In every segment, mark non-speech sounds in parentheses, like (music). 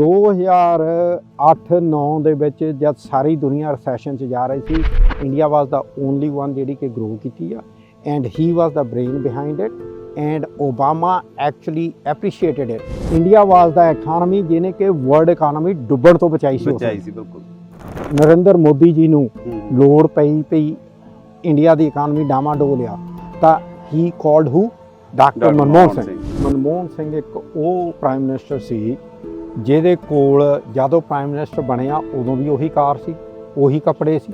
2008-9 ਦੇ ਵਿੱਚ ਜਦ ਸਾਰੀ ਦੁਨੀਆ ਰੈਸੈਸ਼ਨ 'ਚ ਜਾ ਰਹੀ ਸੀ India was the only one ਜਿਹੜੀ ਕਿ ਗਰੋ ਕੀਤੀ ਆ and he was the brain behind it and Obama actually appreciated it India was the economy ਜਿਹਨੇ ਕਿ ਵਰਲਡ ਇਕਨੋਮੀ ਡੁੱਬਣ ਤੋਂ ਬਚਾਈ ਸੀ ਬਚਾਈ ਸੀ ਬਿਲਕੁਲ। ਨਰਿੰਦਰ ਮੋਦੀ ਜੀ ਨੂੰ। ਲੋੜ ਪਈ ਪਈ ਇੰਡੀਆ ਦੀ ਇਕਨੋਮੀ ਡਾਮਾਡੋਲ ਆ ਤਾਂ ਹੀ called who doctor Manmohan Singh. Manmohan Singh ਇੱਕ ਉਹ ਪ੍ਰਾਈਮ ਮਿਨਿਸਟਰ ਸੀ ਜਿਹਦੇ ਕੋਲ ਜਦੋਂ ਪ੍ਰਾਈਮ ਮਿਨਿਸਟਰ ਬਣਿਆ, ਉਦੋਂ ਵੀ ਉਹੀ ਕਾਰ ਸੀ, ਉਹੀ ਕੱਪੜੇ ਸੀ।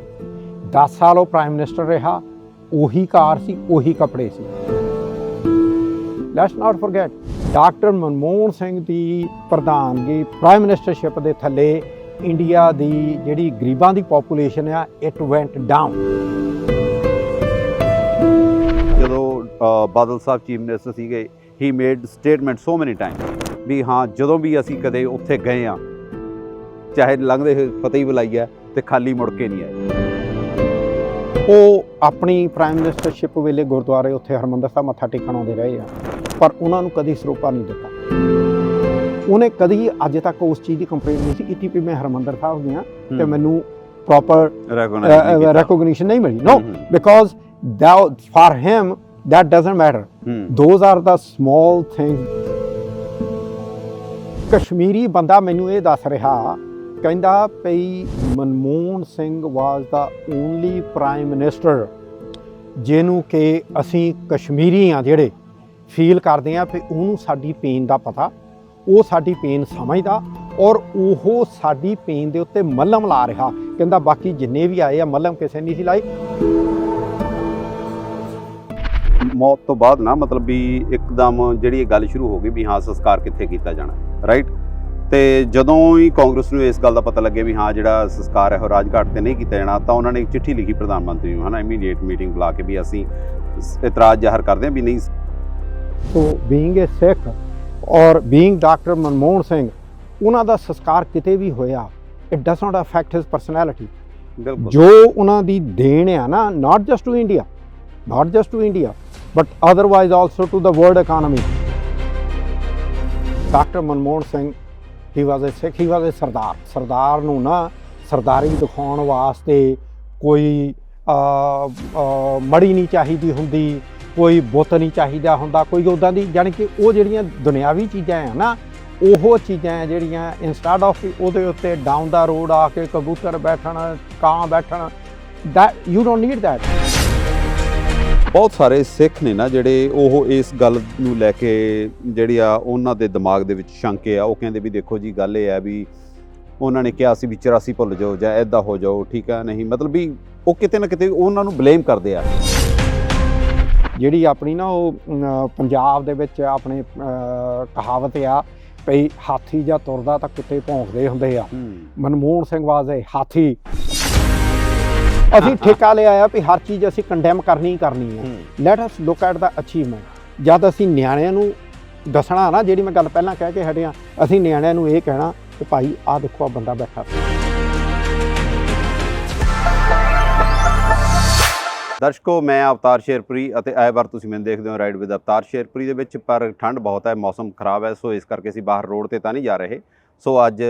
10 ਸਾਲ ਉਹ ਪ੍ਰਾਈਮ ਮਿਨਿਸਟਰ ਰਿਹਾ, ਉਹੀ ਕਾਰ ਸੀ, ਉਹੀ ਕੱਪੜੇ ਸੀ। Let's not forget doctor Manmohan Singh ਦੀ ਪ੍ਰਧਾਨਗੀ ਪ੍ਰਾਈਮ ਮਿਨਿਸਟਰਸ਼ਿਪ ਦੇ ਥੱਲੇ ਇੰਡੀਆ ਦੀ ਜਿਹੜੀ ਗਰੀਬਾਂ ਦੀ ਪੋਪੂਲੇਸ਼ਨ ਆ ਇਟ ਵੈਂਟ ਡਾਊਨ ਜਦੋਂ ਬਾਦਲ ਸਾਹਿਬ ਚੀਫ ਮਿਨਿਸਟਰ ਸੀਗੇ he made statement so many time ਵੀ ਹਾਂ ਜਦੋਂ ਵੀ ਅਸੀਂ ਕਦੇ ਉੱਥੇ ਗਏ ਆ ਚਾਹੇ ਲੰਘਦੇ ਹੋਏ ਫਤਿਹ ਬੁਲਾਈ ਹੈ ਤੇ ਖਾਲੀ ਮੁੜ ਕੇ ਨਹੀਂ ਆਏ। ਉਹ ਆਪਣੀ ਪ੍ਰਾਈਮ ਮਿਨਿਸਟਰਸ਼ਿਪ ਵੇਲੇ ਗੁਰਦੁਆਰੇ ਉੱਥੇ ਹਰਮੰਦਰ ਸਾਹਿਬ ਮੱਥਾ ਟੇਕਣ ਆਉਂਦੇ ਰਹੇ ਆ ਪਰ ਉਹਨਾਂ ਨੂੰ ਕਦੀ ਸਰੋਪਾ ਨਹੀਂ ਦਿੱਤਾ। ਉਹਨੇ ਕਦੀ ਅੱਜ ਤੱਕ ਉਸ ਚੀਜ਼ ਦੀ ਕੰਪਲੇਂਟ ਨਹੀਂ ਸੀ ਕੀਤੀ ਵੀ ਮੈਂ ਹਰਮੰਦਰ ਸਾਹਿਬ ਗਿਆ ਤੇ ਮੈਨੂੰ ਪ੍ਰੋਪਰ ਰੈਕੋਗਨੀਸ਼ਨ ਨਹੀਂ ਮਿਲੀ। No because for him that doesn't matter those are the small things Kashmiri ਬੰਦਾ ਮੈਨੂੰ ਇਹ ਦੱਸ ਰਿਹਾ ਕਹਿੰਦਾ ਭਈ Manmohan Singh was the only prime minister ਜਿਹਨੂੰ ਕਿ ਅਸੀਂ ਕਸ਼ਮੀਰੀ ਆ ਜਿਹੜੇ ਫੀਲ ਕਰਦੇ ਆ ਵੀ ਉਹਨੂੰ ਸਾਡੀ ਪੇਨ ਦਾ ਪਤਾ, ਉਹ ਸਾਡੀ ਪੇਨ ਸਮਝਦਾ ਔਰ ਉਹ ਸਾਡੀ ਪੇਨ ਦੇ ਉੱਤੇ ਮੱਲਮ ਲਾ ਰਿਹਾ। ਕਹਿੰਦਾ ਬਾਕੀ ਜਿੰਨੇ ਵੀ ਆਏ ਆ, ਮੱਲਮ ਕਿਸੇ ਨਹੀਂ ਸੀ ਲਾਈ। ਮੌਤ ਤੋਂ ਬਾਅਦ ਨਾ ਮਤਲਬ ਵੀ ਇੱਕਦਮ ਜਿਹੜੀ ਇਹ ਗੱਲ ਸ਼ੁਰੂ ਹੋ ਗਈ ਵੀ ਹਾਂ ਸੰਸਕਾਰ ਕਿੱਥੇ ਕੀਤਾ ਜਾਣਾ। ਰਾਈਟ ਤੇ ਜਦੋਂ ਹੀ ਕਾਂਗਰਸ ਨੂੰ ਇਸ ਗੱਲ ਦਾ ਪਤਾ ਲੱਗੇ ਵੀ ਹਾਂ ਜਿਹੜਾ ਸੰਸਕਾਰ ਹੈ ਉਹ ਰਾਜਘਾਟ ਤੇ ਨਹੀਂ ਕੀਤਾ ਜਾਣਾ ਤਾਂ ਉਹਨਾਂ ਨੇ ਇੱਕ ਚਿੱਠੀ ਲਿਖੀ ਪ੍ਰਧਾਨ ਮੰਤਰੀ ਨੂੰ ਹਨਾ ਇਮੀਡੀਏਟ ਮੀਟਿੰਗ ਬੁਲਾ ਕੇ ਵੀ ਅਸੀਂ ਇਤਰਾਜ਼ ਜ਼ਾਹਰ ਕਰਦੇ ਹਾਂ ਵੀ ਨਹੀਂ। ਸੋ being a Sikh or being doctor Manmohan Singh ਉਹਨਾਂ ਦਾ ਸੰਸਕਾਰ ਕਿਤੇ ਵੀ ਹੋਇਆ it does not affect his personality ਬਿਲਕੁਲ। ਜੋ ਉਹਨਾਂ ਦੀ ਦੇਣ ਆ ਨਾ not just to India not just to India but otherwise also to the world economy doctor Manmohan Singh he was a Sikh he was a Sardar. ਸਰਦਾਰ ਨੂੰ ਨਾ ਸਰਦਾਰੀ ਦਿਖਾਉਣ ਵਾਸਤੇ ਕੋਈ ਮੜੀ ਨਹੀਂ ਚਾਹੀਦੀ ਹੁੰਦੀ, ਕੋਈ ਬੁੱਤ ਨਹੀਂ ਚਾਹੀਦਾ ਹੁੰਦਾ, ਕੋਈ ਉਦਾਂ ਦੀ ਯਾਨੀ ਕਿ ਉਹ ਜਿਹੜੀਆਂ ਦੁਨਿਆਵੀ ਚੀਜ਼ਾਂ ਆ ਨਾ, ਉਹ ਚੀਜ਼ਾਂ ਆ ਜਿਹੜੀਆਂ ਇਨਸਟੈਡ ਆਫ ਉਹਦੇ ਉੱਤੇ ਡਾਊਨ ਦਾ ਰੋਡ ਆ ਕੇ ਕਬੂਤਰ ਬੈਠਣ, ਕਾਂ ਬੈਠਣ, that, you don't need that ਬਹੁਤ ਸਾਰੇ ਸਿੱਖ ਨੇ ਨਾ ਜਿਹੜੇ ਉਹ ਇਸ ਗੱਲ ਨੂੰ ਲੈ ਕੇ ਜਿਹੜੀ ਆ ਉਹਨਾਂ ਦੇ ਦਿਮਾਗ ਦੇ ਵਿੱਚ ਸ਼ੰਕੇ ਆ। ਉਹ ਕਹਿੰਦੇ ਵੀ ਦੇਖੋ ਜੀ ਗੱਲ ਇਹ ਹੈ ਵੀ ਉਹਨਾਂ ਨੇ ਕਿਹਾ ਸੀ ਵੀ 84 ਭੁੱਲ ਜਾਓ ਜਾਂ ਐਦਾਂ ਹੋ ਜਾਓ ਠੀਕ ਆ ਨਹੀਂ। ਮਤਲਬ ਵੀ ਉਹ ਕਿਤੇ ਨਾ ਕਿਤੇ ਉਹਨਾਂ ਨੂੰ ਬਲੇਮ ਕਰਦੇ ਆ। ਜਿਹੜੀ ਆਪਣੀ ਨਾ ਉਹ ਅਮ, ਪੰਜਾਬ ਦੇ ਵਿੱਚ ਆਪਣੇ ਕਹਾਵਤ ਆ ਭਈ ਹਾਥੀ ਜਾਂ ਤੁਰਦਾ ਤਾਂ ਕੁੱਤੇ ਭੌਂਕਦੇ ਹੁੰਦੇ ਆ। ਮਨਮੋਹਨ ਸਿੰਘ ਵਾਜੇ ਹਾਥੀ। ਅਸੀਂ ਠੇਕਾ ਲਿਆ ਆ ਵੀ ਹਰ ਚੀਜ਼ ਅਸੀਂ ਕੰਡੈਮ ਕਰਨੀ ਹੀ ਕਰਨੀ ਹੈ। Let us look at the achievement ਜਦ ਅਸੀਂ ਨਿਆਣਿਆਂ ਨੂੰ ਦੱਸਣਾ ਨਾ ਜਿਹੜੀ ਮੈਂ ਗੱਲ ਪਹਿਲਾਂ ਕਹਿ ਕੇ ਹਟਿਆ ਅਸੀਂ ਨਿਆਣਿਆਂ ਨੂੰ ਇਹ ਕਹਿਣਾ ਕਿ ਭਾਈ ਆਹ ਦੇਖੋ ਆ ਬੰਦਾ ਬੈਠਾ ਦਰਸ਼ਕੋ ਮੈਂ ਅਵਤਾਰ ਸ਼ੇਰਪੁਰੀ ਅਤੇ ਆਏ ਵਾਰ ਤੁਸੀਂ ਮੈਨੂੰ ਦੇਖਦੇ ਹੋ ਰਾਈਡ ਵਿਦ ਅਵਤਾਰ ਸ਼ੇਰਪੁਰੀ ਦੇ ਵਿੱਚ ਪਰ ਠੰਡ ਬਹੁਤ ਹੈ ਮੌਸਮ ਖਰਾਬ ਹੈ ਸੋ ਇਸ ਕਰਕੇ ਅਸੀਂ ਬਾਹਰ ਰੋਡ ਤੇ ਤਾਂ ਨਹੀਂ ਜਾ ਰਹੇ। ਸੋ ਅੱਜ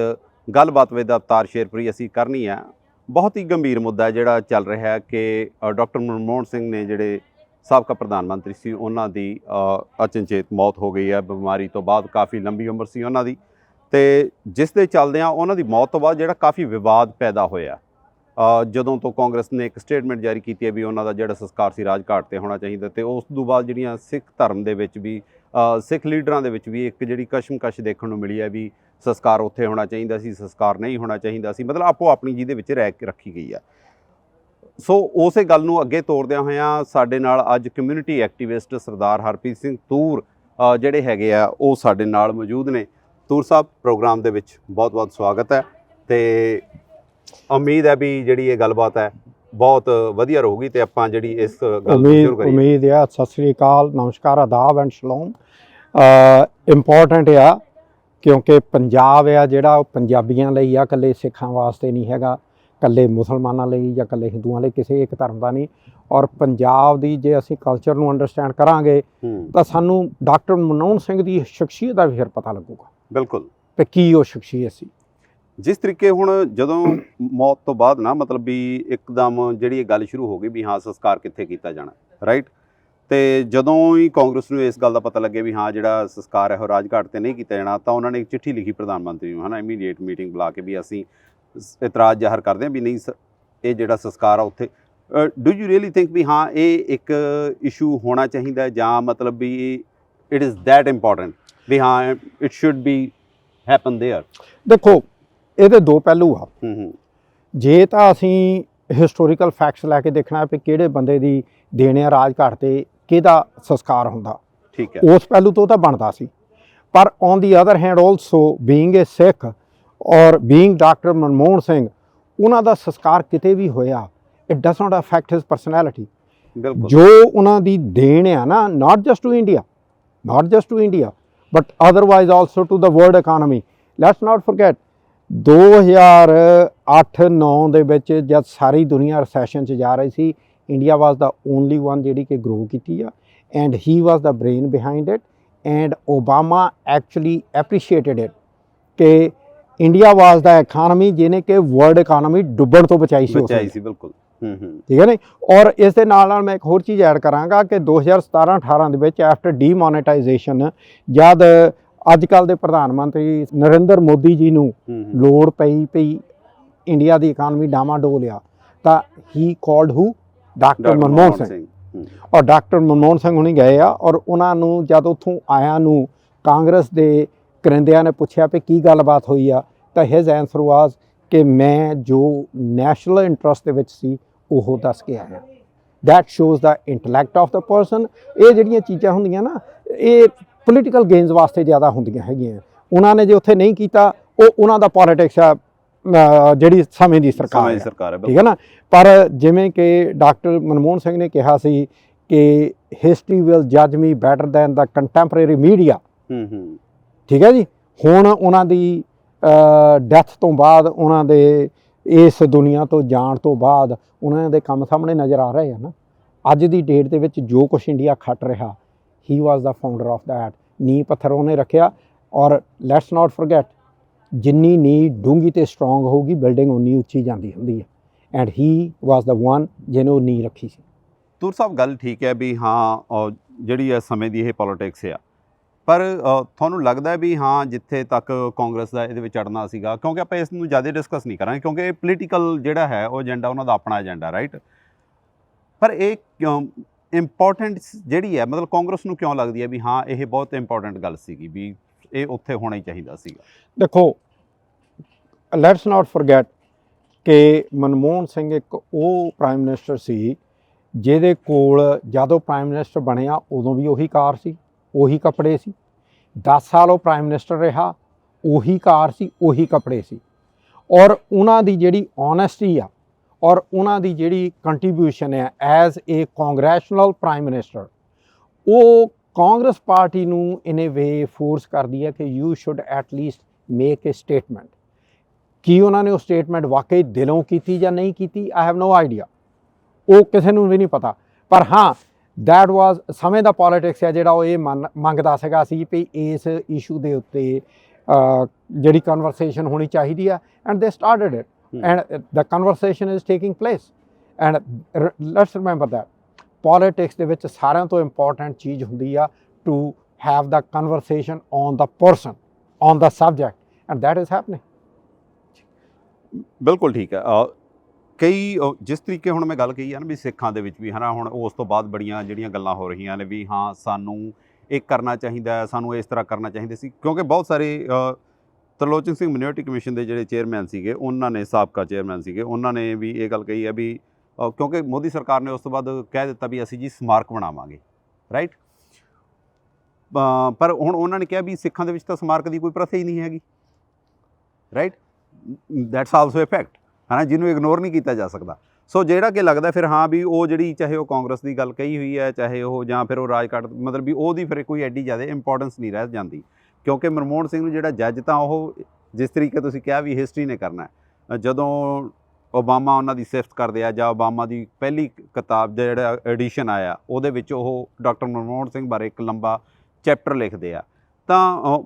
ਗੱਲਬਾਤ ਵਿਦ ਅਵਤਾਰ ਸ਼ੇਰਪੁਰੀ ਅਸੀਂ ਕਰਨੀ ਹੈ। ਬਹੁਤ ਹੀ ਗੰਭੀਰ ਮੁੱਦਾ ਜਿਹੜਾ ਚੱਲ ਰਿਹਾ ਹੈ ਕਿ ਅ, ਡਾਕਟਰ ਮਨਮੋਹਨ ਸਿੰਘ ਨੇ ਜਿਹੜੇ ਸਾਬਕਾ ਪ੍ਰਧਾਨ ਮੰਤਰੀ ਸੀ ਉਹਨਾਂ ਦੀ ਅਚਨਚੇਤ ਮੌਤ ਹੋ ਗਈ ਹੈ। ਬਿਮਾਰੀ ਤੋਂ ਬਾਅਦ ਕਾਫੀ ਲੰਬੀ ਉਮਰ ਸੀ ਉਹਨਾਂ ਦੀ ਤੇ ਜਿਸ ਦੇ ਚੱਲਦਿਆਂ ਉਹਨਾਂ ਦੀ ਮੌਤ ਤੋਂ ਬਾਅਦ ਜਿਹੜਾ ਕਾਫੀ ਵਿਵਾਦ ਪੈਦਾ ਹੋਇਆ। ਜਦੋਂ ਤੋਂ ਕਾਂਗਰਸ ਨੇ ਇੱਕ ਸਟੇਟਮੈਂਟ ਜਾਰੀ ਕੀਤੀ ਹੈ ਵੀ ਉਹਨਾਂ ਦਾ ਜਿਹੜਾ ਸੰਸਕਾਰ ਸੀ ਰਾਜਘਾਟ ਤੇ ਹੋਣਾ ਚਾਹੀਦਾ ਤੇ ਉਸ ਤੋਂ ਬਾਅਦ ਜਿਹੜੀਆਂ ਸਿੱਖ ਧਰਮ ਦੇ ਵਿੱਚ ਵੀ ਸਿੱਖ ਲੀਡਰਾਂ ਦੇ ਵਿੱਚ ਵੀ ਇੱਕ ਜਿਹੜੀ ਕਸ਼ਮਕਸ਼ ਦੇਖਣ ਨੂੰ ਮਿਲੀ ਹੈ ਵੀ ਸੰਸਕਾਰ ਉੱਥੇ ਹੋਣਾ ਚਾਹੀਦਾ ਸੀ ਸੰਸਕਾਰ ਨਹੀਂ ਹੋਣਾ ਚਾਹੀਦਾ ਸੀ ਮਤਲਬ ਆਪੋ ਆਪਣੀ ਜਿਹਦੇ ਵਿੱਚ ਰਹਿ ਕੇ ਰੱਖੀ ਗਈ ਹੈ ਸੋ ਉਸੇ ਗੱਲ ਨੂੰ ਅੱਗੇ ਤੋਰਦਿਆਂ ਹੋਇਆਂ ਸਾਡੇ ਨਾਲ ਅੱਜ ਕਮਿਊਨਿਟੀ ਐਕਟਿਵਿਸਟ ਸਰਦਾਰ ਹਰਪ੍ਰੀਤ ਸਿੰਘ ਤੂਰ ਜਿਹੜੇ ਹੈਗੇ ਆ ਉਹ ਸਾਡੇ ਨਾਲ ਮੌਜੂਦ ਨੇ। ਤੂਰ ਸਾਹਿਬ ਪ੍ਰੋਗਰਾਮ ਦੇ ਵਿੱਚ ਬਹੁਤ-ਬਹੁਤ ਸਵਾਗਤ ਹੈ ਤੇ ਉਮੀਦ ਹੈ ਵੀ ਜਿਹੜੀ ਇਹ ਗੱਲਬਾਤ ਹੈ ਬਹੁਤ ਵਧੀਆ ਰਹੂਗੀ ਤੇ ਆਪਾਂ ਜਿਹੜੀ ਇਸ ਗੱਲ ਨੂੰ ਉਮੀਦ ਸ਼ੁਰੂ ਕਰੀਏ। ਉਮੀਦ ਆ ਸਤਿ ਸ੍ਰੀ ਅਕਾਲ ਨਮਸਕਾਰ ਆਦਾਬ ਐਂਡ ਸ਼ਲੋਮ। ਇੰਪੋਰਟੈਂਟ ਆ ਕਿਉਂਕਿ ਪੰਜਾਬ ਆ ਜਿਹੜਾ ਉਹ ਪੰਜਾਬੀਆਂ ਲਈ ਆ ਇਕੱਲੇ ਸਿੱਖਾਂ ਵਾਸਤੇ ਨਹੀਂ ਹੈਗਾ ਇਕੱਲੇ ਮੁਸਲਮਾਨਾਂ ਲਈ ਜਾਂ ਇਕੱਲੇ ਹਿੰਦੂਆਂ ਲਈ ਕਿਸੇ ਇੱਕ ਧਰਮ ਦਾ ਨਹੀਂ। ਔਰ ਪੰਜਾਬ ਦੀ ਜੇ ਅਸੀਂ ਕਲਚਰ ਨੂੰ ਅੰਡਰਸਟੈਂਡ ਕਰਾਂਗੇ ਤਾਂ ਸਾਨੂੰ ਡਾਕਟਰ ਮਨਮੋਹਨ ਸਿੰਘ ਦੀ ਸ਼ਖਸੀਅਤ ਦਾ ਵੀ ਫਿਰ ਪਤਾ ਲੱਗੂਗਾ। ਬਿਲਕੁਲ। ਤੇ ਕੀ ਉਹ ਸ਼ਖਸੀਅਤ ਸੀ? ਜਿਸ ਤਰੀਕੇ ਹੁਣ ਜਦੋਂ ਮੌਤ ਤੋਂ ਬਾਅਦ ਨਾ ਮਤਲਬ ਵੀ ਇੱਕਦਮ ਜਿਹੜੀ ਇਹ ਗੱਲ ਸ਼ੁਰੂ ਹੋ ਗਈ ਵੀ ਹਾਂ ਸੰਸਕਾਰ ਕਿੱਥੇ ਕੀਤਾ ਜਾਣਾ ਰਾਈਟ ਤੇ ਜਦੋਂ ਹੀ ਕਾਂਗਰਸ ਨੂੰ ਇਸ ਗੱਲ ਦਾ ਪਤਾ ਲੱਗੇ ਵੀ ਹਾਂ ਜਿਹੜਾ ਸੰਸਕਾਰ ਹੈ ਉਹ ਰਾਜਘਾਟ ਤੇ ਨਹੀਂ ਕੀਤਾ ਜਾਣਾ ਤਾਂ ਉਹਨਾਂ ਨੇ ਇੱਕ ਚਿੱਠੀ ਲਿਖੀ ਪ੍ਰਧਾਨ ਮੰਤਰੀ ਨੂੰ ਹਨਾ ਇਮੀਡੀਏਟ ਮੀਟਿੰਗ ਬੁਲਾ ਕੇ ਵੀ ਅਸੀਂ ਸ- ਇਤਰਾਜ਼ ਜ਼ਾਹਰ ਕਰਦੇ ਹਾਂ ਵੀ ਨਹੀਂ ਸ- ਇਹ ਜਿਹੜਾ ਸੰਸਕਾਰ ਆ ਉੱਥੇ do you really think we ਹਾਂ ਇਹ ਇੱਕ ਇਸ਼ੂ ਹੋਣਾ ਚਾਹੀਦਾ ਹੈ ਜਾਂ ਮਤਲਬ ਵੀ ਇਟ ਇਜ਼ ਦੈਟ ਇੰਪੋਰਟੈਂਟ ਵੀ ਹਾਂ it should be happen there ਦੇਖੋ ਇਹਦੇ ਦੋ ਪਹਿਲੂ ਆ ਹੂੰ ਹੂੰ ਜੇ ਤਾਂ ਅਸੀਂ ਹਿਸਟੋਰੀਕਲ ਫੈਕਟਸ ਲੈ ਕੇ ਦੇਖਣਾ ਵੀ ਕਿਹੜੇ ਬੰਦੇ ਦੀ ਦੇਣ ਆ ਰਾਜਘਾਟ ਤੇ ਕਿਹਦਾ ਸੰਸਕਾਰ ਹੁੰਦਾ। ਠੀਕ ਹੈ। ਉਸ ਪਹਿਲੂ ਤੋਂ ਤਾਂ ਬਣਦਾ ਸੀ। ਪਰ on the other hand also being a Sikh or being doctor Manmohan Singh ਉਹਨਾਂ ਦਾ ਸੰਸਕਾਰ ਕਿਤੇ ਵੀ ਹੋਇਆ it does not affect his personality ਬਿਲਕੁਲ। ਜੋ ਉਹਨਾਂ ਦੀ ਦੇਣ ਆ ਨਾ not just to India not just to India but otherwise also to the world economy let's not forget 2008-9 ਦੇ ਵਿੱਚ ਜਦ ਸਾਰੀ ਦੁਨੀਆ ਰੈਸੈਸ਼ਨ 'ਚ ਜਾ ਰਹੀ ਸੀ India was the only one ਜਿਹੜੀ ਕਿ ਗਰੋ ਕੀਤੀ ਆ and he was the brain behind it and Obama actually appreciated it ਕਿ ਇੰਡੀਆ ਵਾਸ ਦਾ ਇਕਨੋਮੀ ਜਿਹਨੇ ਕਿ ਵਰਲਡ ਇਕਨੋਮੀ ਡੁੱਬਣ ਤੋਂ ਬਚਾਈ ਸੀ ਬਚਾਈ। ਸੀ ਬਿਲਕੁਲ। ਹੂੰ ਹੂੰ। ਠੀਕ ਹੈ ਨੇ ਔਰ ਇਸ ਦੇ ਨਾਲ ਨਾਲ ਮੈਂ ਇੱਕ ਹੋਰ ਚੀਜ਼ ਐਡ ਕਰਾਂਗਾ ਕਿ 2017-18 ਦੇ ਵਿੱਚ ਆਫਟਰ ਡੀਮੋਨੇਟਾਈਜੇਸ਼ਨ ਜਦ ਅੱਜ ਕੱਲ ਦੇ ਪ੍ਰਧਾਨ ਮੰਤਰੀ ਨਰਿੰਦਰ ਮੋਦੀ ਜੀ ਨੂੰ ਲੋੜ ਪਈ ਪਈ ਇੰਡੀਆ ਦੀ ਇਕਾਨਮੀ ਡਾਮਾਡੋਲ ਆ ਤਾਂ ਹੀ called who doctor Manmohan Singh. ਔਰ ਡਾਕਟਰ ਮਨਮੋਹਨ ਸਿੰਘ ਹੁਣੀ ਗਏ ਆ ਔਰ ਉਹਨਾਂ ਨੂੰ ਜਦ ਉੱਥੋਂ ਆਇਆਂ ਨੂੰ ਕਾਂਗਰਸ ਦੇ ਕਰਿੰਦਿਆਂ ਨੇ ਪੁੱਛਿਆ ਵੀ ਕੀ ਗੱਲਬਾਤ ਹੋਈ ਆ ਤਾਂ ਹਿਸ ਆਨਸਰ ਵਾਸ ਕਿ ਮੈਂ ਜੋ ਨੈਸ਼ਨਲ ਇੰਟਰਸਟ ਦੇ ਵਿੱਚ ਸੀ ਉਹ ਦੱਸ ਕੇ ਆਇਆ। That shows the intellect of the person ਇਹ ਜਿਹੜੀਆਂ ਚੀਜ਼ਾਂ ਹੁੰਦੀਆਂ ਨਾ ਇਹ ਪੋਲੀਟੀਕਲ ਗੇਨਸ ਵਾਸਤੇ ਜ਼ਿਆਦਾ ਹੁੰਦੀਆਂ ਹੈਗੀਆਂ। ਉਹਨਾਂ ਨੇ ਜੇ ਉੱਥੇ ਨਹੀਂ ਕੀਤਾ ਉਹ ਉਹਨਾਂ ਦਾ ਪੋਲਿਟਿਕਸ ਆ ਜਿਹੜੀ ਸਮੇਂ ਦੀ ਸਰਕਾਰ ਹੈ। ਸਰਕਾਰ ਹੈ ਠੀਕ ਹੈ ਨਾ? ਪਰ ਜਿਵੇਂ ਕਿ ਡਾਕਟਰ ਮਨਮੋਹਨ ਸਿੰਘ ਨੇ ਕਿਹਾ ਸੀ ਕਿ ਹਿਸਟਰੀ ਵਿਲ ਜੱਜ me better than the contemporary media hmm hmm. ਠੀਕ ਹੈ ਜੀ? ਹੁਣ ਉਹਨਾਂ ਦੀ ਡੈਥ ਤੋਂ ਬਾਅਦ ਉਹਨਾਂ ਦੇ ਇਸ ਦੁਨੀਆ ਤੋਂ ਜਾਣ ਤੋਂ ਬਾਅਦ ਉਹਨਾਂ ਦੇ ਕੰਮ ਸਾਹਮਣੇ ਨਜ਼ਰ ਆ ਰਹੇ ਆ ਨਾ। ਅੱਜ ਦੀ ਡੇਟ ਦੇ ਵਿੱਚ ਜੋ ਕੁਝ ਇੰਡੀਆ ਖੱਟ ਰਿਹਾ he was the founder of that ਨੀ ਪੱਥਰ ਉਹਨੇ ਰੱਖਿਆ। ਔਰ ਲੈਟਸ ਨਾਟ ਫੋਰਗੇਟ ਜਿੰਨੀ ਨੀ ਡੂੰਗੀ ਤੇ ਸਟਰੋਂਗ ਹੋਊਗੀ ਬਿਲਡਿੰਗ ਉਨੀ ਉੱਚੀ ਜਾਂਦੀ ਹੁੰਦੀ ਹੈ and he was the one ਜਿਹਨੂੰ ਉਹ ਨੀ ਰੱਖੀ ਸੀ। ਤੂਰ ਸਾਹਿਬ, ਗੱਲ ਠੀਕ ਹੈ ਵੀ ਹਾਂ ਜਿਹੜੀ ਹੈ ਸਮੇਂ ਦੀ ਇਹ ਪੋਲਿਟਿਕਸ ਆ। ਪਰ ਤੁਹਾਨੂੰ ਲੱਗਦਾ ਵੀ ਹਾਂ, ਜਿੱਥੇ ਤੱਕ ਕਾਂਗਰਸ ਦਾ ਇਹਦੇ ਵਿੱਚ ਅੜਨਾ ਸੀਗਾ, ਕਿਉਂਕਿ ਆਪਾਂ ਇਸ ਨੂੰ ਜ਼ਿਆਦਾ ਡਿਸਕਸ ਨਹੀਂ ਕਰਾਂਗੇ, ਕਿਉਂਕਿ ਇਹ ਪੋਲੀਟੀਕਲ ਜਿਹੜਾ ਹੈ, ਉਹ ਏਜੰਡਾ ਉਹਨਾਂ ਦਾ ਆਪਣਾ ਏਜੰਡਾ ਰਾਈਟ ਪਰ ਇਹ ਇੰਪੋਰਟੈਂਟ ਜਿਹੜੀ ਹੈ, ਮਤਲਬ ਕਾਂਗਰਸ ਨੂੰ ਕਿਉਂ ਲੱਗਦੀ ਹੈ ਵੀ ਹਾਂ, ਇਹ ਬਹੁਤ ਇੰਪੋਰਟੈਂਟ ਗੱਲ ਸੀਗੀ, ਵੀ ਇਹ ਉੱਥੇ ਹੋਣਾ ਹੀ ਚਾਹੀਦਾ ਸੀਗਾ। ਦੇਖੋ ਲੈਟਸ ਨਾਟ ਫੋਰਗੇਟ ਕਿ ਮਨਮੋਹਨ ਸਿੰਘ ਇੱਕ ਉਹ ਪ੍ਰਾਈਮ ਮਿਨਿਸਟਰ ਸੀ, ਜਿਹਦੇ ਕੋਲ ਜਦੋਂ ਪ੍ਰਾਈਮ ਮਿਨਿਸਟਰ ਬਣਿਆ ਉਦੋਂ ਵੀ ਉਹੀ ਕਾਰ ਸੀ, ਉਹੀ ਕੱਪੜੇ ਸੀ। 10 ਸਾਲ ਉਹ ਪ੍ਰਾਈਮ ਮਿਨਿਸਟਰ ਰਿਹਾ, ਉਹੀ ਕਾਰ ਸੀ, ਉਹੀ ਕੱਪੜੇ ਸੀ। ਔਰ ਉਹਨਾਂ ਦੀ ਜਿਹੜੀ ਓਨੈਸਟੀ ਆ, ਔਰ ਉਹਨਾਂ ਦੀ ਜਿਹੜੀ ਕੰਟਰੀਬਿਊਸ਼ਨ ਹੈ as a congressional prime minister ਉਹ ਕਾਂਗਰਸ ਪਾਰਟੀ ਨੂੰ ਇਨ ਅ ਵੇ ਫੋਰਸ ਕਰਦੀ ਹੈ ਕਿ you should at least make a statement ਕੀ ਉਹਨਾਂ ਨੇ ਉਹ ਸਟੇਟਮੈਂਟ ਵਾਕਈ ਦਿਲੋਂ ਕੀਤੀ ਜਾਂ ਨਹੀਂ ਕੀਤੀ? ਆਈ ਹੈਵ ਨੋ ਆਈਡੀਆ ਉਹ ਕਿਸੇ ਨੂੰ ਵੀ ਨਹੀਂ ਪਤਾ। ਪਰ ਹਾਂ ਦੈਟ ਵਾਸ ਸਮੇਂ ਦਾ ਪੋਲਿਟਿਕਸ ਹੈ ਜਿਹੜਾ ਉਹ ਇਹ ਮੰਗਦਾ ਸੀਗਾ ਸੀ ਵੀ ਇਸ ਇਸ਼ੂ ਦੇ ਉੱਤੇ ਜਿਹੜੀ ਕਨਵਰਸੇਸ਼ਨ ਹੋਣੀ ਚਾਹੀਦੀ ਹੈ। And they started it. And the conversation is taking place and let's remember that politics ਦੇ ਵਿੱਚ ਸਾਰਿਆਂ ਤੋਂ ਇੰਪੋਰਟੈਂਟ ਚੀਜ਼ ਹੁੰਦੀ ਆ to have the conversation on the person on the subject and that is happening ਬਿਲਕੁਲ ਠੀਕ ਹੈ। ਕਈ ਜਿਸ ਤਰੀਕੇ ਹੁਣ ਮੈਂ ਗੱਲ ਕਹੀ ਹੈ ਨਾ ਵੀ ਸਿੱਖਾਂ ਦੇ ਵਿੱਚ ਵੀ, ਹਨਾ, ਹੁਣ ਉਸ ਤੋਂ ਬਾਅਦ ਬੜੀਆਂ ਜਿਹੜੀਆਂ ਗੱਲਾਂ ਹੋ ਰਹੀਆਂ ਨੇ ਵੀ ਹਾਂ, ਸਾਨੂੰ ਇਹ ਕਰਨਾ ਚਾਹੀਦਾ ਸਾਨੂੰ ਇਸ ਤਰ੍ਹਾਂ ਕਰਨਾ ਚਾਹੀਦਾ ਸੀ, ਕਿਉਂਕਿ ਬਹੁਤ ਸਾਰੇ ਤਰਲੋਚਨ ਸਿੰਘ ਮਿਨੋਰਿਟੀ ਕਮਿਸ਼ਨ ਦੇ ਜਿਹੜੇ ਚੇਅਰਮੈਨ ਸੀਗੇ, ਉਹਨਾਂ ਨੇ, ਸਾਬਕਾ ਚੇਅਰਮੈਨ ਸੀਗੇ, ਉਹਨਾਂ ਨੇ ਵੀ ਇਹ ਗੱਲ ਕਹੀ ਹੈ ਵੀ ਕਿਉਂਕਿ ਮੋਦੀ ਸਰਕਾਰ ਨੇ ਉਸ ਤੋਂ ਬਾਅਦ ਕਹਿ ਦਿੱਤਾ ਵੀ ਅਸੀਂ ਜੀ ਸਮਾਰਕ ਬਣਾਵਾਂਗੇ ਰਾਈਟ ਪਰ ਹੁਣ ਉਹਨਾਂ ਨੇ ਕਿਹਾ ਵੀ ਸਿੱਖਾਂ ਦੇ ਵਿੱਚ ਤਾਂ ਸਮਾਰਕ ਦੀ ਕੋਈ ਪ੍ਰਥਾ ਹੀ ਨਹੀਂ ਹੈਗੀ right that's also a fact ਹਨਾ? ਜਿਹਨੂੰ ਇਗਨੋਰ ਨਹੀਂ ਕੀਤਾ ਜਾ ਸਕਦਾ। ਸੋ ਜਿਹੜਾ ਕਿ ਲੱਗਦਾ ਫਿਰ ਹਾਂ ਵੀ ਉਹ ਜਿਹੜੀ ਚਾਹੇ ਉਹ ਕਾਂਗਰਸ ਦੀ ਗੱਲ ਕਹੀ ਹੋਈ ਹੈ, ਚਾਹੇ ਉਹ ਜਾਂ ਫਿਰ ਉਹ ਰਾਜਕਾਟ ਮਤਲਬ ਵੀ ਉਹਦੀ ਫਿਰ ਕੋਈ ਐਡੀ ਜ਼ਿਆਦਾ ਇੰਪੋਰਟੈਂਸ ਨਹੀਂ ਰਹਿ ਜਾਂਦੀ। ਕਿਉਂਕਿ ਮਨਮੋਹਨ ਸਿੰਘ ਨੂੰ ਜਿਹੜਾ ਜੱਜ ਤਾਂ ਉਹ ਜਿਸ ਤਰੀਕੇ ਤੁਸੀਂ ਕਿਹਾ ਵੀ ਹਿਸਟਰੀ ਨੇ ਕਰਨਾ ਜਦੋਂ ਓਬਾਮਾ ਉਹਨਾਂ ਦੀ ਸਿਫਤ ਕਰਦੇ ਆ ਜਾਂ ਓਬਾਮਾ ਦੀ ਪਹਿਲੀ ਕਿਤਾਬ ਦਾ ਜਿਹੜਾ ਐਡੀਸ਼ਨ ਆਇਆ ਉਹਦੇ ਵਿੱਚ ਉਹ ਡਾਕਟਰ ਮਨਮੋਹਨ ਸਿੰਘ ਬਾਰੇ ਇੱਕ ਲੰਬਾ ਚੈਪਟਰ ਲਿਖਦੇ ਆ। ਤਾਂ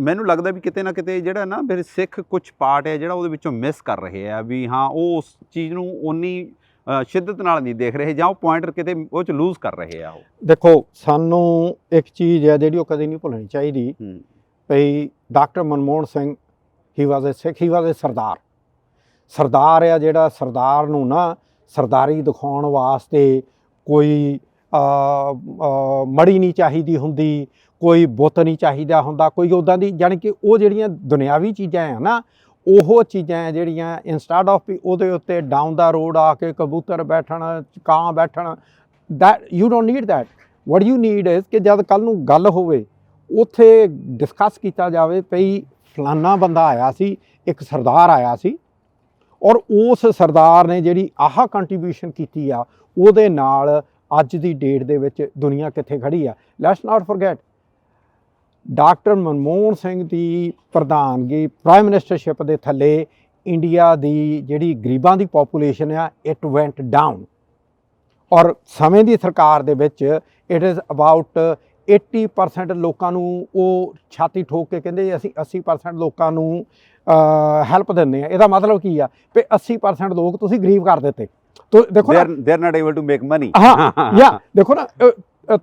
ਮੈਨੂੰ ਲੱਗਦਾ ਵੀ ਕਿਤੇ ਨਾ ਕਿਤੇ ਜਿਹੜਾ ਨਾ ਫਿਰ ਸਿੱਖ ਕੁਝ ਪਾਰਟ ਹੈ ਜਿਹੜਾ ਉਹਦੇ ਵਿੱਚੋਂ ਮਿਸ ਕਰ ਰਹੇ ਆ ਵੀ ਹਾਂ ਉਹ ਉਸ ਚੀਜ਼ ਨੂੰ ਉਨੀ ਅ, ਸ਼ਿੱਦਤ ਨਾਲ ਨਹੀਂ ਦੇਖ ਰਹੇ ਜਾਂ ਉਹ ਪੁਆਇੰਟ ਕਿਤੇ ਉਹ ਚ ਲੂਜ਼ ਕਰ ਰਹੇ ਆ ਉਹ। ਦੇਖੋ ਸਾਨੂੰ ਇੱਕ ਚੀਜ਼ ਹੈ ਜਿਹੜੀ ਉਹ ਕਦੇ ਨਹੀਂ ਭੁੱਲਣੀ ਚਾਹੀਦੀ ਭਈ doctor Manmohan Singh he was a Sikh he was a Sardar ਸਰਦਾਰ ਆ ਜਿਹੜਾ ਸਰਦਾਰ ਨੂੰ ਨਾ ਸਰਦਾਰੀ ਦਿਖਾਉਣ ਵਾਸਤੇ ਕੋਈ ਮੜੀ ਨਹੀਂ ਚਾਹੀਦੀ ਹੁੰਦੀ, ਕੋਈ ਬੁੱਤ ਨਹੀਂ ਚਾਹੀਦਾ ਹੁੰਦਾ, ਕੋਈ ਉਦਾਂ ਦੀ ਯਾਨੀ ਕਿ ਉਹ ਜਿਹੜੀਆਂ ਦੁਨਿਆਵੀ ਚੀਜ਼ਾਂ ਆ ਨਾ, ਉਹ ਚੀਜ਼ਾਂ ਹੈ ਜਿਹੜੀਆਂ ਇਨਸਟੈਡ ਆਫ ਵੀ ਉਹਦੇ ਉੱਤੇ ਡਾਊਨ ਦਾ ਰੋਡ ਆ ਕੇ ਕਬੂਤਰ ਬੈਠਣ, ਕਾਂ ਬੈਠਣ, that you don't need that what you need is ਕਿ ਜਦ ਕੱਲ ਨੂੰ ਗੱਲ ਹੋਵੇ, ਉੱਥੇ ਡਿਸਕਸ ਕੀਤਾ ਜਾਵੇ, ਭਈ ਫਲਾਨਾ ਬੰਦਾ ਆਇਆ ਸੀ, ਇੱਕ ਸਰਦਾਰ ਆਇਆ ਸੀ ਔਰ ਉਸ ਸਰਦਾਰ ਨੇ ਜਿਹੜੀ ਆਹ ਕੰਟਰੀਬਿਊਸ਼ਨ ਕੀਤੀ ਆ, ਉਹਦੇ ਨਾਲ ਅੱਜ ਦੀ ਡੇਟ ਦੇ ਵਿੱਚ ਦੁਨੀਆ ਕਿੱਥੇ ਖੜੀ ਆ। Let's not forget doctor Manmohan Singh ਦੀ ਪ੍ਰਧਾਨਗੀ ਪ੍ਰਾਈਮ ਮਿਨਿਸਟਰਸ਼ਿਪ ਦੇ ਥੱਲੇ ਇੰਡੀਆ ਦੀ ਜਿਹੜੀ ਗਰੀਬਾਂ ਦੀ ਪੋਪੂਲੇਸ਼ਨ ਆ ਇਟ ਵੈਂਟ ਡਾਊਨ ਔਰ ਸਮੇਂ ਦੀ ਸਰਕਾਰ ਦੇ ਵਿੱਚ ਇਟ ਇਜ਼ ਅਬਾਊਟ 80% ਲੋਕਾਂ ਨੂੰ ਉਹ ਛਾਤੀ ਠੋਕ ਕੇ ਕਹਿੰਦੇ ਜੀ ਅਸੀਂ 80% ਲੋਕਾਂ ਨੂੰ ਹੈਲਪ ਦਿੰਦੇ ਆ। ਇਹਦਾ ਮਤਲਬ ਕੀ ਆ? ਵੀ 80% ਲੋਕ ਤੁਸੀਂ ਗਰੀਬ ਕਰ ਦਿੱਤੇ। ਤੋ ਦੇਖੋ ਨਾ they are not able to make money ਹਾਂ (laughs) ਯਾ ਦੇਖੋ ਨਾ